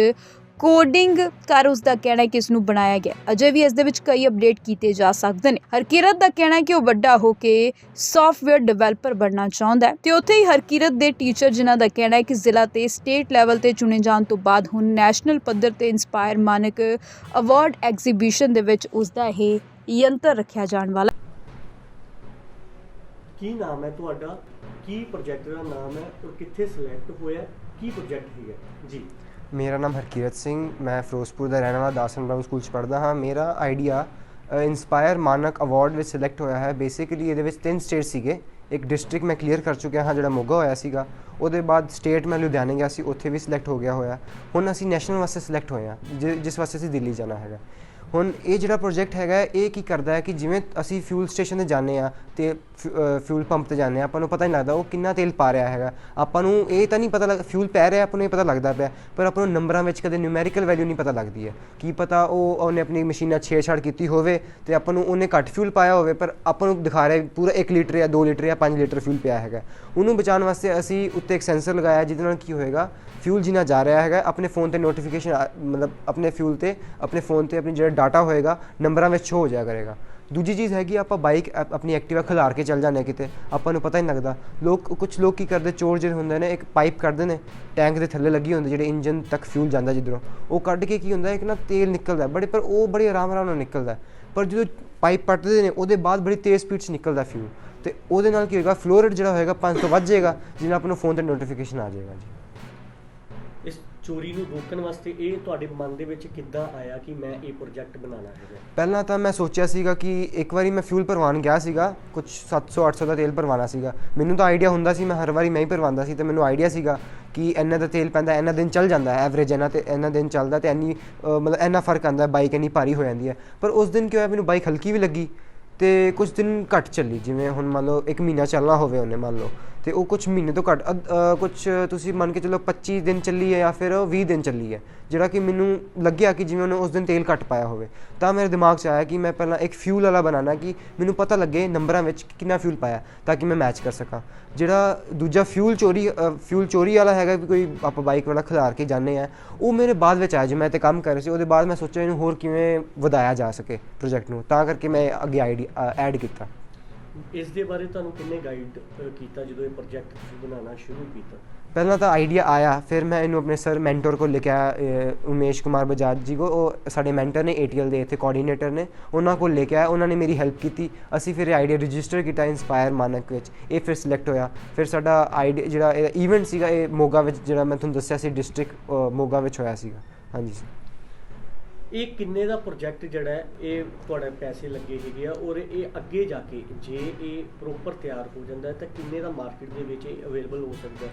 ਕੋਡਿੰਗ ਕਰ ਉਸ ਦਾ ਕਹਿਣਾ ਹੈ ਕਿ ਇਸ ਨੂੰ ਬਣਾਇਆ ਗਿਆ। ਅਜੇ ਵੀ ਇਸ ਦੇ ਵਿੱਚ ਕਈ ਅਪਡੇਟ ਕੀਤੇ ਜਾ ਸਕਦੇ ਨੇ। ਹਰਕੀਰਤ ਦਾ ਕਹਿਣਾ ਹੈ ਕਿ ਉਹ ਵੱਡਾ ਹੋ ਕੇ ਸੌਫਟਵੇਅਰ ਡਿਵੈਲਪਰ ਬਣਨਾ ਚਾਹੁੰਦਾ ਹੈ ਤੇ ਉੱਥੇ ਹੀ ਹਰਕੀਰਤ ਦੇ ਟੀਚਰ ਜਿਨ੍ਹਾਂ ਦਾ ਕਹਿਣਾ ਹੈ ਕਿ ਜ਼ਿਲ੍ਹਾ ਤੇ ਸਟੇਟ ਲੈਵਲ ਤੇ ਚੁਣੇ ਜਾਣ ਤੋਂ ਬਾਅਦ ਹੁਣ ਨੈਸ਼ਨਲ ਪੱਧਰ ਤੇ ਇਨਸਪਾਇਰ ਮਾਨਕ ਅਵਾਰਡ ਐਗਜ਼ੀਬਿਸ਼ਨ ਦੇ ਵਿੱਚ ਉਸ ਦਾ ਇਹ ਯੰਤਰ ਰੱਖਿਆ ਜਾਣ ਵਾਲਾ ਕੀ ਨਾਮ ਹੈ ਤੁਹਾਡਾ? ਕੀ ਪ੍ਰੋਜੈਕਟ ਦਾ ਨਾਮ ਹੈ ਔਰ ਕਿੱਥੇ ਸਿਲੈਕਟ ਹੋਇਆ, ਕੀ ਪ੍ਰੋਜੈਕਟ ਹੈਗਾ ਜੀ। ਮੇਰਾ ਨਾਮ ਹਰਕੀਰਤ ਸਿੰਘ, ਮੈਂ ਫਿਰੋਜ਼ਪੁਰ ਦਾ ਰਹਿਣ ਵਾਲਾ ਦਾਸਨ ਬਰਾਊਨ ਸਕੂਲ ਚ ਪੜ੍ਹਦਾ ਹਾਂ। ਮੇਰਾ ਆਈਡੀਆ ਇਨਸਪਾਇਰ ਮਾਨਕ ਅਵਾਰਡ ਵਿੱਚ ਸਿਲੈਕਟ ਹੋਇਆ ਹੈ। ਬੇਸਿਕਲੀ ਇਹਦੇ ਵਿੱਚ ਤਿੰਨ ਸਟੇਟ ਸੀਗੇ। ਇੱਕ ਡਿਸਟ੍ਰਿਕਟ ਮੈਂ ਕਲੀਅਰ ਕਰ ਚੁੱਕਿਆ ਹਾਂ, ਜਿਹੜਾ ਮੋਗਾ ਹੋਇਆ ਸੀਗਾ। ਉਹਦੇ ਬਾਅਦ ਸਟੇਟ ਮੈਂ ਲੁਧਿਆਣੇ ਗਿਆ ਸੀ, ਉੱਥੇ ਵੀ ਸਿਲੈਕਟ ਹੋ ਗਿਆ ਹੋਇਆ। ਹੁਣ ਅਸੀਂ ਨੈਸ਼ਨਲ ਵਾਸਤੇ ਸਿਲੈਕਟ ਹੋਏ ਹਾਂ, ਜਿ- ਜਿਸ ਵਾਸਤੇ ਅਸੀਂ ਦਿੱਲੀ ਜਾਣਾ ਹੈਗਾ। ਹੁਣ ਇਹ ਜਿਹੜਾ ਪ੍ਰੋਜੈਕਟ ਹੈਗਾ ਇਹ ਕੀ ਕਰਦਾ ਹੈ ਕਿ ਜਿਵੇਂ ਅਸੀਂ ਫਿਊਲ ਸਟੇਸ਼ਨ ਤੇ ਜਾਂਦੇ ਆ ਤੇ ਫਿਊਲ ਪੰਪ ਤੇ ਜਾਂਦੇ ਆ ਆਪਾਂ ਨੂੰ ਪਤਾ ਨਹੀਂ ਲੱਗਦਾ ਉਹ ਕਿੰਨਾ ਤੇਲ ਪਾ ਰਿਹਾ ਹੈਗਾ। ਆਪਾਂ ਨੂੰ ਇਹ ਤਾਂ ਨਹੀਂ ਪਤਾ ਲੱਗ ਫਿਊਲ ਪੈ ਰਿਹਾ, ਆਪਾਂ ਨੂੰ ਇਹ ਪਤਾ ਲੱਗਦਾ ਪਿਆ, ਪਰ ਆਪਾਂ ਨੂੰ ਨੰਬਰਾਂ ਵਿੱਚ ਕਦੇ ਨਿਊਮੈਰੀਕਲ ਵੈਲਿਊ ਨਹੀਂ ਪਤਾ ਲੱਗਦੀ ਹੈ। ਕੀ ਪਤਾ ਉਹ, ਉਹਨੇ ਆਪਣੀ ਮਸ਼ੀਨਾਂ ਛੇੜਛਾੜ ਕੀਤੀ ਹੋਵੇ ਤੇ ਆਪਾਂ ਨੂੰ ਉਹਨੇ ਘੱਟ ਫਿਊਲ ਪਾਇਆ ਹੋਵੇ, ਪਰ ਆਪਾਂ ਨੂੰ ਦਿਖਾ ਰਿਹਾ ਪੂਰਾ 1 ਲੀਟਰ ਜਾਂ 2 ਲੀਟਰ ਜਾਂ 5 ਲੀਟਰ ਫਿਊਲ ਪਿਆ ਹੈਗਾ। ਉਹਨੂੰ ਬਚਾਉਣ ਵਾਸਤੇ ਅਸੀਂ ਉੱਤੇ ਇੱਕ ਸੈਂਸਰ ਲਗਾਇਆ, ਜਿਹਦੇ ਨਾਲ ਕੀ ਹੋਏਗਾ ਫਿਊਲ ਜਿੰਨਾ ਜਾ ਰਿਹਾ ਹੈਗਾ, ਆਪਣੇ ਫੋਨ ਤੇ ਨੋਟੀਫਿਕੇਸ਼ਨ ਮਤਲਬ ਆਪਣੇ ਫਿਊਲ ਤੇ, ਆਪਣੇ ਫੋਨ ਤੇ ਆਪਣੀ ਜਿਹੜਾ ਡਾਟਾ ਹੋਏਗਾ ਨੰਬਰਾਂ ਵਿੱਚ ਸ਼ੋ ਹੋ ਜਾਇਆ ਕਰੇਗਾ। ਦੂਜੀ ਚੀਜ਼ ਹੈਗੀ, ਆਪਾਂ ਬਾਈਕ ਆਪਣੀ ਐਕਟਿਵਾ ਖਿਲਾਰ ਕੇ ਚੱਲ ਜਾਂਦੇ ਹਾਂ ਕਿਤੇ, ਆਪਾਂ ਨੂੰ ਪਤਾ ਹੀ ਨਹੀਂ ਲੱਗਦਾ। ਲੋਕ ਕੁਝ ਲੋਕ ਕੀ ਕਰਦੇ, ਚੋਰ ਜਿਹੜੇ ਹੁੰਦੇ ਨੇ, ਇੱਕ ਪਾਈਪ ਕੱਢਦੇ ਨੇ ਟੈਂਕ ਦੇ ਥੱਲੇ ਲੱਗੀ ਹੁੰਦੀ, ਜਿਹੜੇ ਇੰਜਨ ਤੱਕ ਫਿਊਲ ਜਾਂਦਾ ਜਿੱਧਰੋਂ। ਉਹ ਕੱਢ ਕੇ ਕੀ ਹੁੰਦਾ, ਇੱਕ ਨਾ ਤੇਲ ਨਿਕਲਦਾ ਬੜੇ, ਪਰ ਉਹ ਬੜੇ ਆਰਾਮ ਆਰਾਮ ਨਾਲ ਨਿਕਲਦਾ ਪਰ ਜਦੋਂ ਪਾਈਪ ਪੱਟਦੇ ਨੇ, ਉਹਦੇ ਬਾਅਦ ਬੜੀ ਤੇਜ਼ ਸਪੀਡ 'ਚ ਨਿਕਲਦਾ ਫਿਊਲ ਤੇ ਉਹਦੇ ਨਾਲ ਕੀ ਹੋਏਗਾ ਫਲੋਰੇਟ ਜਿਹੜਾ ਹੋਏਗਾ 5 ਤੋਂ ਵੱਧ ਜਾਏਗਾ, ਜਿਹਨਾਂ ਆਪਾਂ ਨੂੰ ਫੋਨ ਤੇ ਨੋਟੀਫਿਕੇਸ਼ਨ ਆ ਜਾਏਗਾ ਜੀ। ਚੋਰੀ ਨੂੰ ਰੋਕਣ ਵਾਸਤੇ ਇਹ ਤੁਹਾਡੇ ਮਨ ਦੇ ਵਿੱਚ ਕਿੱਦਾਂ ਆਇਆ ਕਿ ਮੈਂ ਇਹ ਪ੍ਰੋਜੈਕਟ ਬਣਾਉਣਾ ਹੈਗਾ? ਪਹਿਲਾਂ ਤਾਂ ਮੈਂ ਸੋਚਿਆ ਸੀਗਾ ਕਿ ਇੱਕ ਵਾਰੀ ਮੈਂ ਫਿਊਲ ਭਰਵਾਉਣ ਗਿਆ ਸੀਗਾ ਕੁਝ 700 800 ਦਾ ਤੇਲ ਭਰਵਾਉਣਾ ਸੀਗਾ। ਮੈਨੂੰ ਤਾਂ ਆਈਡੀਆ ਹੁੰਦਾ ਸੀ ਮੈਂ ਹਰ ਵਾਰੀ ਮੈਂ ਹੀ ਭਰਵਾਉਂਦਾ ਸੀ ਤੇ ਮੈਨੂੰ ਆਈਡੀਆ ਸੀਗਾ ਕਿ ਇੰਨਾ ਦਾ ਤੇਲ ਪੈਂਦਾ, ਇੰਨਾ ਦਿਨ ਚੱਲ ਜਾਂਦਾ ਹੈ ਐਵਰੇਜ ਇਹਨਾਂ ਤੇ ਇੰਨਾ ਦਿਨ ਚੱਲਦਾ ਤੇ ਇੰਨੀ ਮਤਲਬ ਇੰਨਾ ਫ਼ਰਕ ਆਉਂਦਾ ਬਾਈਕ ਇੰਨੀ ਭਾਰੀ ਹੋ ਜਾਂਦੀ ਹੈ। ਪਰ ਉਸ ਦਿਨ ਕੀ ਹੋਇਆ, ਮੈਨੂੰ ਬਾਈਕ ਹਲਕੀ ਵੀ ਲੱਗੀ ਤੇ ਕੁਝ ਦਿਨ ਘੱਟ ਚੱਲੀ, ਜਿਵੇਂ ਹੁਣ ਮੰਨ ਲਓ ਇੱਕ ਮਹੀਨਾ ਚੱਲਣਾ ਹੋਵੇ ਉਹਨੇ, ਮੰਨ ਲਓ। ਤੇ ਉਹ ਕੁਝ ਮਹੀਨੇ ਤੋਂ ਘੱਟ ਕੁਝ ਤੁਸੀਂ ਮੰਨ ਕੇ ਚਲੋ 25 ਦਿਨ ਚੱਲੀ ਹੈ ਜਾਂ ਫਿਰ ਉਹ 20 ਦਿਨ ਚੱਲੀ ਹੈ, ਜਿਹੜਾ ਕਿ ਮੈਨੂੰ ਲੱਗਿਆ ਕਿ ਜਿਵੇਂ ਉਹਨੇ ਉਸ ਦਿਨ ਤੇਲ ਘੱਟ ਪਾਇਆ ਹੋਵੇ। ਤਾਂ ਮੇਰੇ ਦਿਮਾਗ 'ਚ ਆਇਆ ਕਿ ਮੈਂ ਪਹਿਲਾਂ ਇੱਕ ਫਿਊਲ ਵਾਲਾ ਬਣਾਉਣਾ ਕਿ ਮੈਨੂੰ ਪਤਾ ਲੱਗੇ ਨੰਬਰਾਂ ਵਿੱਚ ਕਿੰਨਾ ਫਿਊਲ ਪਾਇਆ, ਤਾਂ ਕਿ ਮੈਂ ਮੈਚ ਕਰ ਸਕਾਂ। ਜਿਹੜਾ ਦੂਜਾ ਫਿਊਲ ਚੋਰੀ ਫਿਊਲ ਚੋਰੀ ਵਾਲਾ ਹੈਗਾ ਵੀ ਕੋਈ ਆਪਾਂ ਬਾਈਕ ਵਾਲਾ ਖਿਲਾਰ ਕੇ ਜਾਂਦੇ ਆ ਉਹ ਮੇਰੇ ਬਾਅਦ ਵਿੱਚ ਆਇਆ ਜੇ ਮੈਂ ਤੇ ਕੰਮ ਕਰ ਰਿਹਾ ਸੀ, ਉਹਦੇ ਬਾਅਦ ਮੈਂ ਸੋਚਿਆ ਇਹਨੂੰ ਹੋਰ ਕਿਵੇਂ ਵਧਾਇਆ ਜਾ ਸਕੇ ਪ੍ਰੋਜੈਕਟ ਨੂੰ, ਤਾਂ ਕਰਕੇ ਮੈਂ ਅੱਗੇ ਆਈਡੀਆ ਐਡ ਕੀਤਾ। ਇਸ ਦੇ ਬਾਰੇ ਤੁਹਾਨੂੰ ਕਿੰਨੇ ਗਾਈਡ ਕੀਤਾ ਜਦੋਂ ਇਹ ਪ੍ਰੋਜੈਕਟ ਤੁਸੀਂ ਬਣਾਉਣਾ ਸ਼ੁਰੂ ਕੀਤਾ? ਪਹਿਲਾਂ ਤਾਂ ਆਈਡੀਆ ਆਇਆ ਫਿਰ ਮੈਂ ਇਹਨੂੰ ਆਪਣੇ ਸਰ ਮੈਂਟਰ ਕੋਲ ਲਿਖਿਆ ਅਹ, ਉਮੇਸ਼ ਕੁਮਾਰ ਬਜਾਜ ਜੀ ਕੋ ਉਹ ਸਾਡੇ ਮੈਂਟਰ ਨੇ ਏਟੀਐਲ ਦੇ ਇੱਥੇ ਕੋਆਰਡੀਨੇਟਰ ਨੇ ਉਹਨਾਂ ਕੋਲ ਲੈ ਕੇ ਆਇਆ ਉਹਨਾਂ ਨੇ ਮੇਰੀ ਹੈਲਪ ਕੀਤੀ ਅਸੀਂ ਫਿਰ ਇਹ ਆਈਡੀਆ ਰਜਿਸਟਰ ਕੀਤਾ ਇਨਸਪਾਇਰ ਮਾਨਕ ਵਿੱਚ ਇਹ ਫਿਰ ਸਿਲੈਕਟ ਹੋਇਆ ਫਿਰ ਸਾਡਾ ਆਈਡੀਆ ਜਿਹੜਾ ਇਵੈਂਟ ਸੀਗਾ ਇਹ ਮੋਗਾ ਵਿੱਚ ਜਿਹੜਾ ਮੈਂ ਤੁਹਾਨੂੰ ਦੱਸਿਆ ਸੀ ਡਿਸਟ੍ਰਿਕਟ ਮੋਗਾ ਵਿੱਚ ਹੋਇਆ ਸੀਗਾ। ਹਾਂਜੀ ਇਹ ਕਿੰਨੇ ਦਾ ਪ੍ਰੋਜੈਕਟ ਜਿਹੜਾ ਹੈ, ਇਹ ਤੁਹਾਡੇ ਪੈਸੇ ਲੱਗੇ ਹੈਗੇ ਆ ਔਰ ਇਹ ਅੱਗੇ ਜਾ ਕੇ ਜੇ ਇਹ ਪ੍ਰੋਪਰ ਤਿਆਰ ਹੋ ਜਾਂਦਾ ਤਾਂ ਕਿੰਨੇ ਦਾ ਮਾਰਕੀਟ ਦੇ ਵਿੱਚ ਇਹ ਅਵੇਲੇਬਲ ਹੋ ਸਕਦਾ ਹੈ?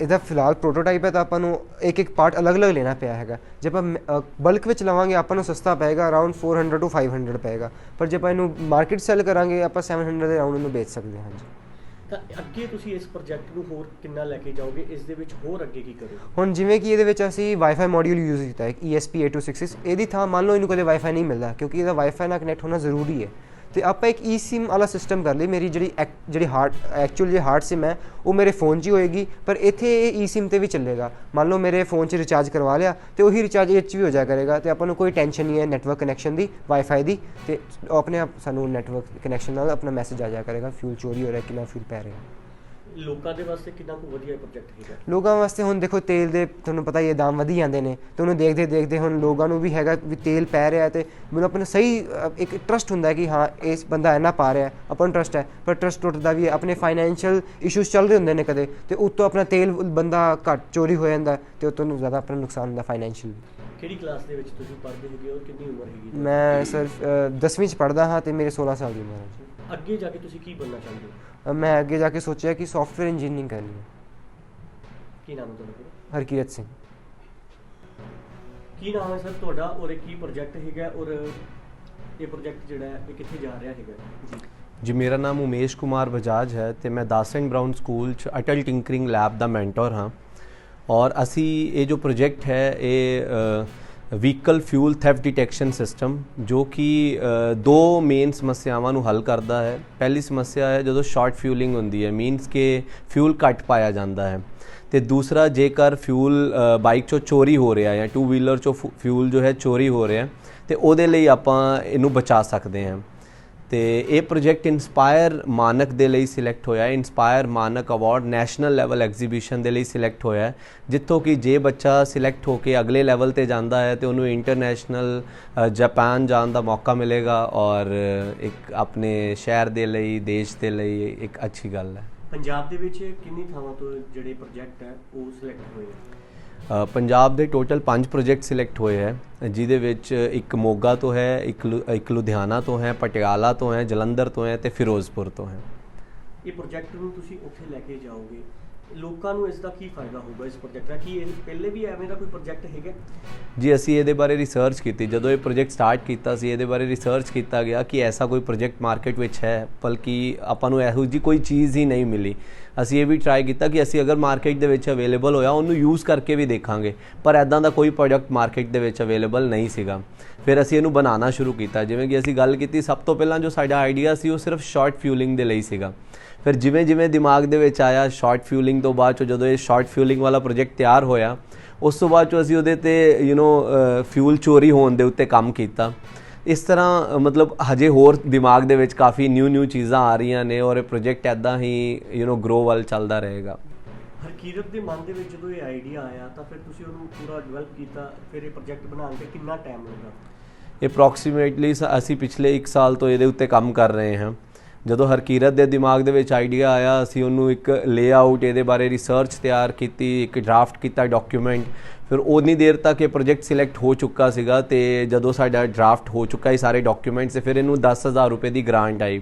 ਇਹਦਾ ਫਿਲਹਾਲ ਪ੍ਰੋਟੋਟਾਈਪ ਹੈ ਤਾਂ ਆਪਾਂ ਨੂੰ ਇੱਕ ਇੱਕ ਪਾਰਟ ਅਲੱਗ-ਅਲੱਗ ਲੈਣਾ ਪਿਆ ਹੈਗਾ। ਜੇ ਆਪਾਂ ਬਲਕ ਵਿੱਚ ਲਵਾਂਗੇ, ਆਪਾਂ ਨੂੰ ਸਸਤਾ ਪਏਗਾ ਅਰਾਊਂਡ 400 ਤੋਂ 500 ਪਏਗਾ। ਪਰ ਜੇ ਆਪਾਂ ਇਹਨੂੰ ਮਾਰਕੀਟ ਸੈਲ ਕਰਾਂਗੇ, ਆਪਾਂ 700 ਦੇ ਅਰਾਊਂਡ ਇਹਨੂੰ ਵੇਚ ਸਕਦੇ ਹਾਂ ਜੀ ਤਾਂ ਅੱਗੇ ਤੁਸੀਂ ਇਸ ਪ੍ਰੋਜੈਕਟ ਨੂੰ ਹੋਰ ਕਿੰਨਾ ਲੈ ਕੇ ਜਾਓਗੇ? ਇਸ ਦੇ ਵਿੱਚ ਹੋਰ ਅੱਗੇ ਕੀ ਕਰੋਗੇ? ਹੁਣ ਜਿਵੇਂ ਕਿ ਇਹਦੇ ਵਿੱਚ ਅਸੀਂ ਵਾਈਫਾਈ ਮੋਡਿਊਲ ਯੂਜ਼ ਕੀਤਾ ਹੈ ESP8266 ਇਹਦੀ ਥਾਂ ਮੰਨ ਲਓ ਇਹਨੂੰ ਕਦੇ ਵਾਈਫਾਈ ਨਹੀਂ ਮਿਲਦਾ, ਕਿਉਂਕਿ ਇਹਦਾ ਵਾਈਫਾਈ ਨਾਲ ਕਨੈਕਟ ਹੋਣਾ ਜ਼ਰੂਰੀ ਹੈ। ਤੇ ਆਪਾਂ ਇੱਕ ਈ ਸਿਮ ਵਾਲਾ ਸਿਸਟਮ ਕਰ ਲਈ। ਮੇਰੀ ਜਿਹੜੀ ਐਕ- ਜਿਹੜੀ ਹਾਰਡ ਐਕਚੁਅਲ ਜੇ ਹਾਰਡ SIM ਹੈ, ਉਹ ਮੇਰੇ ਫੋਨ 'ਚ ਹੀ ਹੋਏਗੀ, ਪਰ ਇੱਥੇ ਇਹ ਈ eSIM ਤੇ ਵੀ ਚੱਲੇਗਾ। ਮੰਨ ਲਓ ਮੇਰੇ ਫੋਨ 'ਚ ਰਿਚਾਰਜ ਕਰਵਾ ਲਿਆ, ਤੇ ਉਹੀ ਰਿਚਾਰਜ ਇਹ 'ਚ ਵੀ ਹੋ ਜਾਇਆ ਕਰੇਗਾ। ਤੇ ਆਪਾਂ ਨੂੰ ਕੋਈ ਟੈਨਸ਼ਨ ਨਹੀਂ ਹੈ ਨੈਟਵਰਕ ਕਨੈਕਸ਼ਨ ਦੀ ਵਾਈਫਾਈ ਦੀ, ਤੇ ਉਹ ਆਪਣੇ ਆਪ ਸਾਨੂੰ ਨੈਟਵਰਕ ਕਨੈਕਸ਼ਨ ਨਾਲ ਆਪਣਾ ਮੈਸੇਜ ਆ ਜਾਇਆ ਕਰੇਗਾ। ਫਿਊਲ ਚੋਰੀ ਹੋ ਰਿਹਾ ਕਿੰਨਾ ਫਿਊਲ ਪੈ ਰਿਹਾ ਲੋਕਾਂ ਦੇ ਵਾਸਤੇ ਕਿੰਨਾ ਕੁ ਵਧੀਆ ਪ੍ਰੋਜੈਕਟ ਹੈਗਾ? ਲੋਕਾਂ ਵਾਸਤੇ ਹੁਣ ਦੇਖੋ ਤੇਲ ਦੇ ਤੁਹਾਨੂੰ ਪਤਾ ਹੀ ਹੈ ਦਾਮ ਵਧੀ ਜਾਂਦੇ ਨੇ। ਤੇ ਉਹਨੂੰ ਦੇਖਦੇ ਦੇਖਦੇ ਹੁਣ ਲੋਕਾਂ ਨੂੰ ਵੀ ਹੈਗਾ ਵੀ ਤੇਲ ਪੈ ਰਿਹਾ ਤੇ ਮੈਨੂੰ ਆਪਣਾ ਸਹੀ ਅ, ਇੱਕ ਟਰਸਟ ਹੁੰਦਾ ਹੈ ਕਿ ਹਾਂ ਇਸ ਬੰਦਾ ਇੰਨਾ ਪਾ ਰਿਹਾ ਹੈ, ਆਪਾਂ ਨੂੰ ਟਰਸਟ ਹੈ। ਪਰ ਟਰਸਟ ਟੁੱਟਦਾ ਵੀ ਹੈ ਆਪਣੇ ਫਾਈਨੈਂਸ਼ੀਅਲ ਇਸ਼ੂਸ ਚੱਲ ਰਹੇ ਹੁੰਦੇ ਨੇ ਕਦੇ ਤੇ ਉਤੋਂ ਆਪਣਾ ਤੇਲ ਬੰਦਾ ਘੱਟ ਚੋਰੀ ਹੋ ਜਾਂਦਾ ਹੈ ਤੇ ਉਤੋਂ ਨੂੰ ਜ਼ਿਆਦਾ ਆਪਣਾ ਨੁਕਸਾਨ ਹੁੰਦਾ ਫਾਈਨੈਂਸ਼ੀਅਲ ਕਿਹੜੀ ਕਲਾਸ ਦੇ ਵਿੱਚ ਤੁਸੀਂ ਪੜ੍ਹਦੇ ਹੈਗੇ ਔਰ ਕਿੰਨੀ ਉਮਰ ਹੈਗੀ? ਮੈਂ ਸਰ 10ਵੀਂ ਚ ਪੜ੍ਹਦਾ ਹਾਂ ਤੇ ਮੇਰੇ 16 ਸਾਲ ਦੀ ਉਮਰ ਹੈ। ਅੱਗੇ ਜਾ ਕੇ ਤੁਸੀਂ ਕੀ ਬਣਨਾ ਚਾਹੁੰਦੇ ਹੋ? ਮੈਂ ਅੱਗੇ ਜਾ ਕੇ ਸੋਚਿਆ ਕਿ ਸੌਫਟਵੇਅਰ ਇੰਜੀਨੀਅਰਿੰਗ ਕਰਨੀ ਹੈ। ਕੀ ਨਾਮ ਹੈ ਤੁਹਾਡਾ? ਹਰਕੀਰਤ ਸਿੰਘ। ਕੀ ਨਾਮ ਹੈ ਸਰ ਤੁਹਾਡਾ? ਔਰ ਇਹ ਕੀ ਪ੍ਰੋਜੈਕਟ ਹੈਗਾ? ਔਰ ਇਹ ਪ੍ਰੋਜੈਕਟ ਜਿਹੜਾ ਹੈ ਇਹ ਕਿੱਥੇ ਜਾ ਰਿਹਾ ਹੈਗਾ? ਜੀ। ਜੀ ਮੇਰਾ ਨਾਮ ਉਮੇਸ਼ ਕੁਮਾਰ ਬਜਾਜ ਹੈ ਤੇ ਮੈਂ ਦਾਸ ਸਿੰਘ ਬ੍ਰਾਊਨ ਸਕੂਲ ਚ ਅਟਲ ਟਿੰਕਰਿੰਗ ਲੈਬ ਦਾ ਮੈਂਟਰ ਹਾਂ। ਔਰ ਅਸੀਂ ਇਹ ਜੋ ਪ੍ਰੋਜੈਕਟ ਹੈ ਇਹ vehicle fuel theft detection system ਜੋ ਕਿ ਦੋ ਮੇਨ ਸਮੱਸਿਆਵਾਂ ਨੂੰ ਹੱਲ ਕਰਦਾ ਹੈ। ਪਹਿਲੀ ਸਮੱਸਿਆ ਹੈ ਜਦੋਂ ਸ਼ਾਰਟ ਫਿਊਲਿੰਗ ਹੁੰਦੀ ਹੈ ਮੀਨਸ ਕਿ ਫਿਊਲ ਘੱਟ ਪਾਇਆ ਜਾਂਦਾ ਹੈ। ਤੇ ਦੂਸਰਾ, ਜੇਕਰ ਫਿਊਲ ਬਾਈਕ ਚੋਂ ਚੋਰੀ ਹੋ ਰਿਹਾ ਹੈ ਟੂ ਵੀਲਰ ਚੋਂ ਫਿਊਲ ਜੋ ਹੈ ਚੋਰੀ ਹੋ ਰਿਹਾ, ਤੇ ਉਹਦੇ ਲਈ ਆਪਾਂ ਇਹਨੂੰ ਬਚਾ ਸਕਦੇ ਹਾਂ। ਤੇ ਇਹ ਪ੍ਰੋਜੈਕਟ ਇਨਸਪਾਇਰ ਮਾਨਕ ਦੇ ਲਈ ਸਿਲੈਕਟ ਹੋਇਆ ਹੈ। Inspire Manak award national level exhibition ਦੇ ਲਈ ਸਿਲੈਕਟ ਹੋਇਆ ਹੈ, ਜਿੱਥੋਂ ਕਿ ਜੇ ਬੱਚਾ ਸਿਲੈਕਟ ਹੋ ਕੇ ਅਗਲੇ ਲੈਵਲ ਤੇ ਜਾਂਦਾ ਹੈ ਤੇ ਉਹਨੂੰ ਇੰਟਰਨੈਸ਼ਨਲ ਜਾਪਾਨ ਜਾਣ ਦਾ ਮੌਕਾ ਮਿਲੇਗਾ ਔਰ ਇੱਕ ਆਪਣੇ ਸ਼ਹਿਰ ਦੇ ਲਈ, ਦੇਸ਼ ਦੇ ਲਈ ਇੱਕ ਅੱਛੀ ਗੱਲ ਹੈ। ਪੰਜਾਬ ਦੇ ਵਿੱਚ ਕਿੰਨੀ ਥਾਵਾਂ ਤੋਂ ਜਿਹੜੇ ਪ੍ਰੋਜੈਕਟ ਹੈ, ਉਹ ਸਿਲੈਕਟ ਹੋਏ ਪੰਜਾਬ ਦੇ ਟੋਟਲ 5 ਪ੍ਰੋਜੈਕਟ ਸਿਲੈਕਟ ਹੋਏ ਹੈ ਜਿਹਦੇ ਵਿੱਚ ਇੱਕ ਮੋਗਾ ਤੋਂ ਹੈ ਇੱਕ ਇੱਕ ਲੁਧਿਆਣਾ ਤੋਂ ਹੈ ਪਟਿਆਲਾ ਤੋਂ ਹੈ ਜਲੰਧਰ ਤੋਂ ਹੈ ਤੇ ਫਿਰੋਜ਼ਪੁਰ ਤੋਂ ਹੈ। ਇਹ ਪ੍ਰੋਜੈਕਟ ਨੂੰ ਤੁਸੀਂ ਉੱਥੇ ਲੈ ਕੇ ਜਾਓਗੇ। ਲੋਕਾਂ ਨੂੰ ਇਸ ਦਾ ਕੀ ਫਾਇਦਾ ਹੋਊਗਾ ਇਸ ਪ੍ਰੋਜੈਕਟ ਦਾ? ਕੀ ਇਹ ਪਹਿਲੇ ਵੀ ਐਵੇਂ ਦਾ ਕੋਈ ਪ੍ਰੋਜੈਕਟ ਹੈਗਾ? ਜੀ ਅਸੀਂ ਇਹਦੇ ਬਾਰੇ ਰਿਸਰਚ ਕੀਤੀ। ਜਦੋਂ ਇਹ ਪ੍ਰੋਜੈਕਟ ਸਟਾਰਟ ਕੀਤਾ ਸੀ ਇਹਦੇ ਬਾਰੇ ਰਿਸਰਚ ਕੀਤਾ ਗਿਆ ਕਿ ਐਸਾ ਕੋਈ ਪ੍ਰੋਜੈਕਟ ਮਾਰਕੀਟ ਵਿੱਚ ਹੈ ਬਲਕਿ ਆਪਾਂ ਨੂੰ ਇਹੋ ਜਿਹੀ ਕੋਈ ਚੀਜ਼ ਹੀ ਨਹੀਂ ਮਿਲੀ। ਅਸੀਂ ਇਹ ਵੀ ਟਰਾਈ ਕੀਤਾ ਕਿ ਅਸੀਂ ਅਗਰ ਮਾਰਕੀਟ ਦੇ ਵਿੱਚ ਅਵੇਲੇਬਲ ਹੋਇਆ, ਉਹਨੂੰ ਯੂਜ਼ ਕਰਕੇ ਵੀ ਦੇਖਾਂਗੇ। ਪਰ ਐਦਾਂ ਦਾ ਕੋਈ ਪ੍ਰੋਡਕਟ ਮਾਰਕੀਟ ਦੇ ਵਿੱਚ ਅਵੇਲੇਬਲ ਨਹੀਂ ਸੀਗਾ। ਫਿਰ ਅਸੀਂ ਇਹਨੂੰ ਬਣਾਉਣਾ ਸ਼ੁਰੂ ਕੀਤਾ। ਜਿਵੇਂ ਕਿ ਅਸੀਂ ਗੱਲ ਕੀਤੀ, ਸਭ ਤੋਂ ਪਹਿਲਾਂ ਜੋ ਸਾਡਾ ਆਈਡੀਆ ਸੀ, ਉਹ ਸਿਰਫ ਸ਼ਾਰਟ ਫਿਊਲਿੰਗ ਦੇ ਲਈ ਸੀਗਾ। ਫਿਰ ਜਿਵੇਂ ਜਿਵੇਂ ਦਿਮਾਗ ਦੇ ਵਿੱਚ ਆਇਆ ਸ਼ਾਰਟ ਫਿਊਲਿੰਗ ਤੋਂ ਬਾਅਦ 'ਚੋਂ ਜਦੋਂ ਇਹ ਸ਼ਾਰਟ ਫਿਊਲਿੰਗ ਵਾਲਾ ਪ੍ਰੋਜੈਕਟ ਤਿਆਰ ਹੋਇਆ, ਉਸ ਤੋਂ ਬਾਅਦ 'ਚੋਂ ਅਸੀਂ ਉਹਦੇ ਤੇ ਯੂ نو ਫਿਊਲ ਚੋਰੀ ਹੋਣ ਦੇ ਉੱਤੇ ਕੰਮ ਕੀਤਾ। ਇਸ ਤਰ੍ਹਾਂ ਮਤਲਬ ਹਜੇ ਹੋਰ ਦਿਮਾਗ ਦੇ ਵਿੱਚ ਕਾਫੀ ਨਿਊ ਨਿਊ ਚੀਜ਼ਾਂ ਆ ਰਹੀਆਂ ਨੇ ਔਰ ਇਹ ਪ੍ਰੋਜੈਕਟ ਐਦਾਂ ਹੀ ਯੂ نو ਗਰੋ ਵੱਲ ਚੱਲਦਾ ਰਹੇਗਾ। ਹਰਕੀਰਤ ਦੇ ਮਨ ਦੇ ਵਿੱਚ ਜਦੋਂ ਇਹ ਆਈਡੀਆ ਆਇਆ ਤਾਂ ਫਿਰ ਤੁਸੀਂ ਉਹਨੂੰ ਪੂਰਾ ਡਿਵੈਲਪ ਕੀਤਾ ਫਿਰ ਇਹ ਪ੍ਰੋਜੈਕਟ ਬਣਾਉਣ ਤੇ ਕਿੰਨਾ ਟਾਈਮ ਲੱਗਾ? ਅਪਰੋਕਸੀਮੇਟਲੀ ਅਸੀਂ ਪਿਛਲੇ 1 ਸਾਲ ਤੋਂ ਇਹਦੇ ਉੱਤੇ ਕੰਮ ਕਰ ਰਹੇ ਹਾਂ। ਜਦੋਂ ਹਰਕੀਰਤ ਦੇ ਦਿਮਾਗ ਦੇ ਵਿੱਚ ਆਈਡੀਆ ਆਇਆ ਅਸੀਂ ਉਹਨੂੰ ਇੱਕ ਲੇਆਊਟ ਇਹਦੇ ਬਾਰੇ ਰਿਸਰਚ ਤਿਆਰ ਕੀਤੀ ਇੱਕ ਡਰਾਫਟ ਕੀਤਾ ਡਾਕੂਮੈਂਟ ਫਿਰ ਉਨੀ ਦੇਰ ਤੱਕ ਇਹ ਪ੍ਰੋਜੈਕਟ ਸਿਲੈਕਟ ਹੋ ਚੁੱਕਾ ਸੀਗਾ ਤੇ ਜਦੋਂ ਸਾਡਾ ਡਰਾਫਟ ਹੋ ਚੁੱਕਾ ਸੀ ਸਾਰੇ ਡਾਕੂਮੈਂਟਸ ਫਿਰ ਇਹਨੂੰ 10000 ਰੁਪਏ ਦੀ ਗ੍ਰਾਂਟ ਆਈ।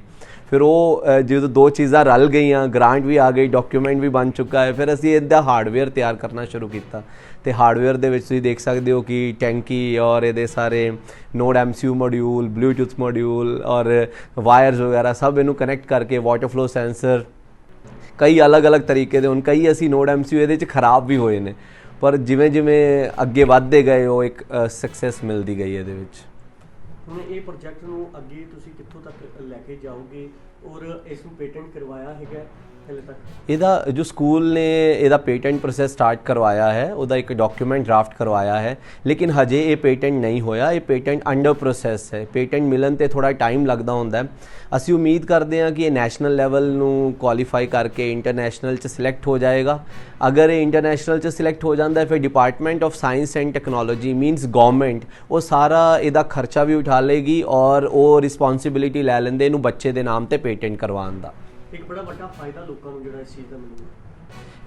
ਫਿਰ ਉਹ ਜਦੋਂ ਦੋ ਚੀਜ਼ਾਂ ਰਲ ਗਈਆਂ ਗ੍ਰਾਂਟ ਵੀ ਆ ਗਈ ਡਾਕੂਮੈਂਟ ਵੀ ਬਣ ਚੁੱਕਾ ਹੈ, ਫਿਰ ਅਸੀਂ ਇਹਦਾ ਹਾਰਡਵੇਅਰ ਤਿਆਰ ਕਰਨਾ ਸ਼ੁਰੂ ਕੀਤਾ। ਤੇ ਹਾਰਡਵੇਅਰ ਦੇ ਵਿੱਚ ਤੁਸੀਂ ਦੇਖ ਸਕਦੇ ਹੋ ਕਿ ਟੈਂਕੀ ਔਰ ਇਹਦੇ ਸਾਰੇ node MCU module Bluetooth module ਔਰ ਵਾਇਰਸ ਵਗੈਰਾ ਸਭ ਇਹਨੂੰ ਕਨੈਕਟ ਕਰਕੇ ਵਾਟਰ ਫਲੋ ਸੈਂਸਰ ਕਈ ਅਲੱਗ-ਅਲੱਗ ਤਰੀਕੇ ਦੇ ਹੁਣ। ਕਈ ਅਸੀਂ ਨੋਡ ਐਮਸੀਯੂ ਇਹਦੇ ਚ ਖਰਾਬ ਵੀ ਹੋਏ ਨੇ। ਪਰ ਜਿਵੇਂ ਜਿਵੇਂ ਅੱਗੇ ਵੱਧਦੇ ਗਏ, ਉਹ ਇੱਕ ਸਕਸੈਸ ਮਿਲਦੀ ਗਈ ਇਹਦੇ ਵਿੱਚ। ਹੁਣ ਇਹ ਪ੍ਰੋਜੈਕਟ ਨੂੰ ਅੱਗੇ ਤੁਸੀਂ ਕਿੱਥੋਂ ਤੱਕ ਲੈ ਕੇ ਜਾਓਗੇ ਔਰ ਇਸ ਨੂੰ ਪੇਟੈਂਟ ਕਰਵਾਇਆ ਹੈਗਾ? ਹਲੇ ਤੱਕ? ਇਹਦਾ ਜੋ ਸਕੂਲ ਨੇ ਇਹਦਾ ਪੇਟੈਂਟ ਪ੍ਰੋਸੈਸ ਸਟਾਰਟ ਕਰਵਾਇਆ ਹੈ, ਉਹਦਾ ਇੱਕ ਡਾਕੂਮੈਂਟ ਡਰਾਫਟ ਕਰਵਾਇਆ ਹੈ, ਲੇਕਿਨ ਹਜੇ ਇਹ ਪੇਟੈਂਟ ਨਹੀਂ ਹੋਇਆ, ਇਹ ਪੇਟੈਂਟ ਅੰਡਰ ਪ੍ਰੋਸੈਸ ਹੈ। ਪੇਟੈਂਟ ਮਿਲਣ ਤੇ ਥੋੜਾ ਟਾਈਮ ਲੱਗਦਾ ਹੁੰਦਾ ਹੈ। ਅਸੀਂ ਉਮੀਦ ਕਰਦੇ ਹਾਂ ਕਿ ਇਹ ਨੈਸ਼ਨਲ ਲੈਵਲ ਨੂੰ ਕੁਆਲੀਫਾਈ ਕਰਕੇ ਇੰਟਰਨੈਸ਼ਨਲ ਚ ਸਿਲੈਕਟ ਹੋ ਜਾਏਗਾ। ਅਗਰ ਇਹ ਇੰਟਰਨੈਸ਼ਨਲ ਚ ਸਿਲੈਕਟ ਹੋ ਜਾਂਦਾ ਹੈ, ਫਿਰ department of science and technology means government ਉਹ ਸਾਰਾ ਇਹਦਾ ਖਰਚਾ ਵੀ ਉਠਾ ਲੇਗੀ ਔਰ ਉਹ ਰਿਸਪੌਂਸਿਬਿਲਿਟੀ ਲੈ ਲੈਂਦੇ ਇਹਨੂੰ ਬੱਚੇ ਦੇ ਨਾਮ ਤੇ ਪੇਟੈਂਟ ਕਰਵਾਉਣ ਦਾ। ਇੱਕ ਬੜਾ ਵੱਡਾ ਫਾਇਦਾ ਲੋਕਾਂ ਨੂੰ ਜਿਹੜਾ ਇਸ ਚੀਜ਼ ਦਾ ਮਿਲੂਗਾ।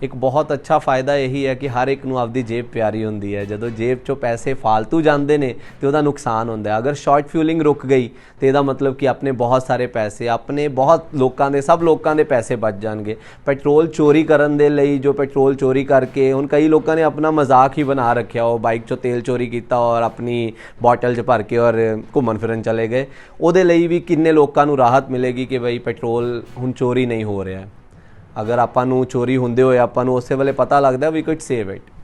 ਇੱਕ ਬਹੁਤ ਅੱਛਾ ਫਾਇਦਾ ਇਹੀ ਹੈ ਕਿ ਹਰ ਇੱਕ ਨੂੰ ਆਪਦੀ ਜੇਬ ਪਿਆਰੀ ਹੁੰਦੀ ਹੈ। ਜਦੋਂ ਜੇਬ 'ਚੋਂ ਪੈਸੇ ਫालतू ਜਾਂਦੇ ਨੇ ਤੇ ਉਹਦਾ ਨੁਕਸਾਨ ਹੁੰਦਾ ਹੈ। ਅਗਰ ਸ਼ਾਰਟ ਫਿਊਲਿੰਗ ਰੁਕ ਗਈ ਤੇ ਇਹਦਾ ਮਤਲਬ ਕਿ ਆਪਣੇ ਬਹੁਤ ਸਾਰੇ ਪੈਸੇ, ਆਪਣੇ ਬਹੁਤ ਲੋਕਾਂ ਦੇ, ਸਭ ਲੋਕਾਂ ਦੇ ਪੈਸੇ ਬਚ ਜਾਣਗੇ। ਪੈਟਰੋਲ ਚੋਰੀ ਕਰਨ ਦੇ ਲਈ ਜੋ ਪੈਟਰੋਲ ਚੋਰੀ ਕਰਕੇ ਹੁਣ ਕਈ ਲੋਕਾਂ ਨੇ ਆਪਣਾ ਮਜ਼ਾਕ ਹੀ ਬਣਾ ਰੱਖਿਆ। ਉਹ ਬਾਈਕ 'ਚੋਂ ਤੇਲ ਚੋਰੀ ਕੀਤਾ ਔਰ ਆਪਣੀ ਬੋਟਲ 'ਚ ਭਰ ਕੇ ਔਰ ਘੁੰਮਣ ਫਿਰਨ ਚਲੇ ਗਏ। ਉਹਦੇ ਲਈ ਵੀ ਕਿੰਨੇ ਲੋਕਾਂ ਨੂੰ ਰਾਹਤ ਮਿਲੇਗੀ ਕਿ ਬਈ ਪੈਟਰੋਲ ਹੁਣ ਚੋਰੀ ਨਹੀਂ ਹੋ ਰਿਹਾ ਅਗਰ ਆਪਾਂ ਨੂੰ ਚੋਰੀ ਹੁੰਦੇ ਹੋਏ ਆਪਾਂ ਨੂੰ ਉਸੇ ਵੇਲੇ ਪਤਾ ਲੱਗਦਾ ਵੀ ਕੁਡ ਸੇਵ ਇਟ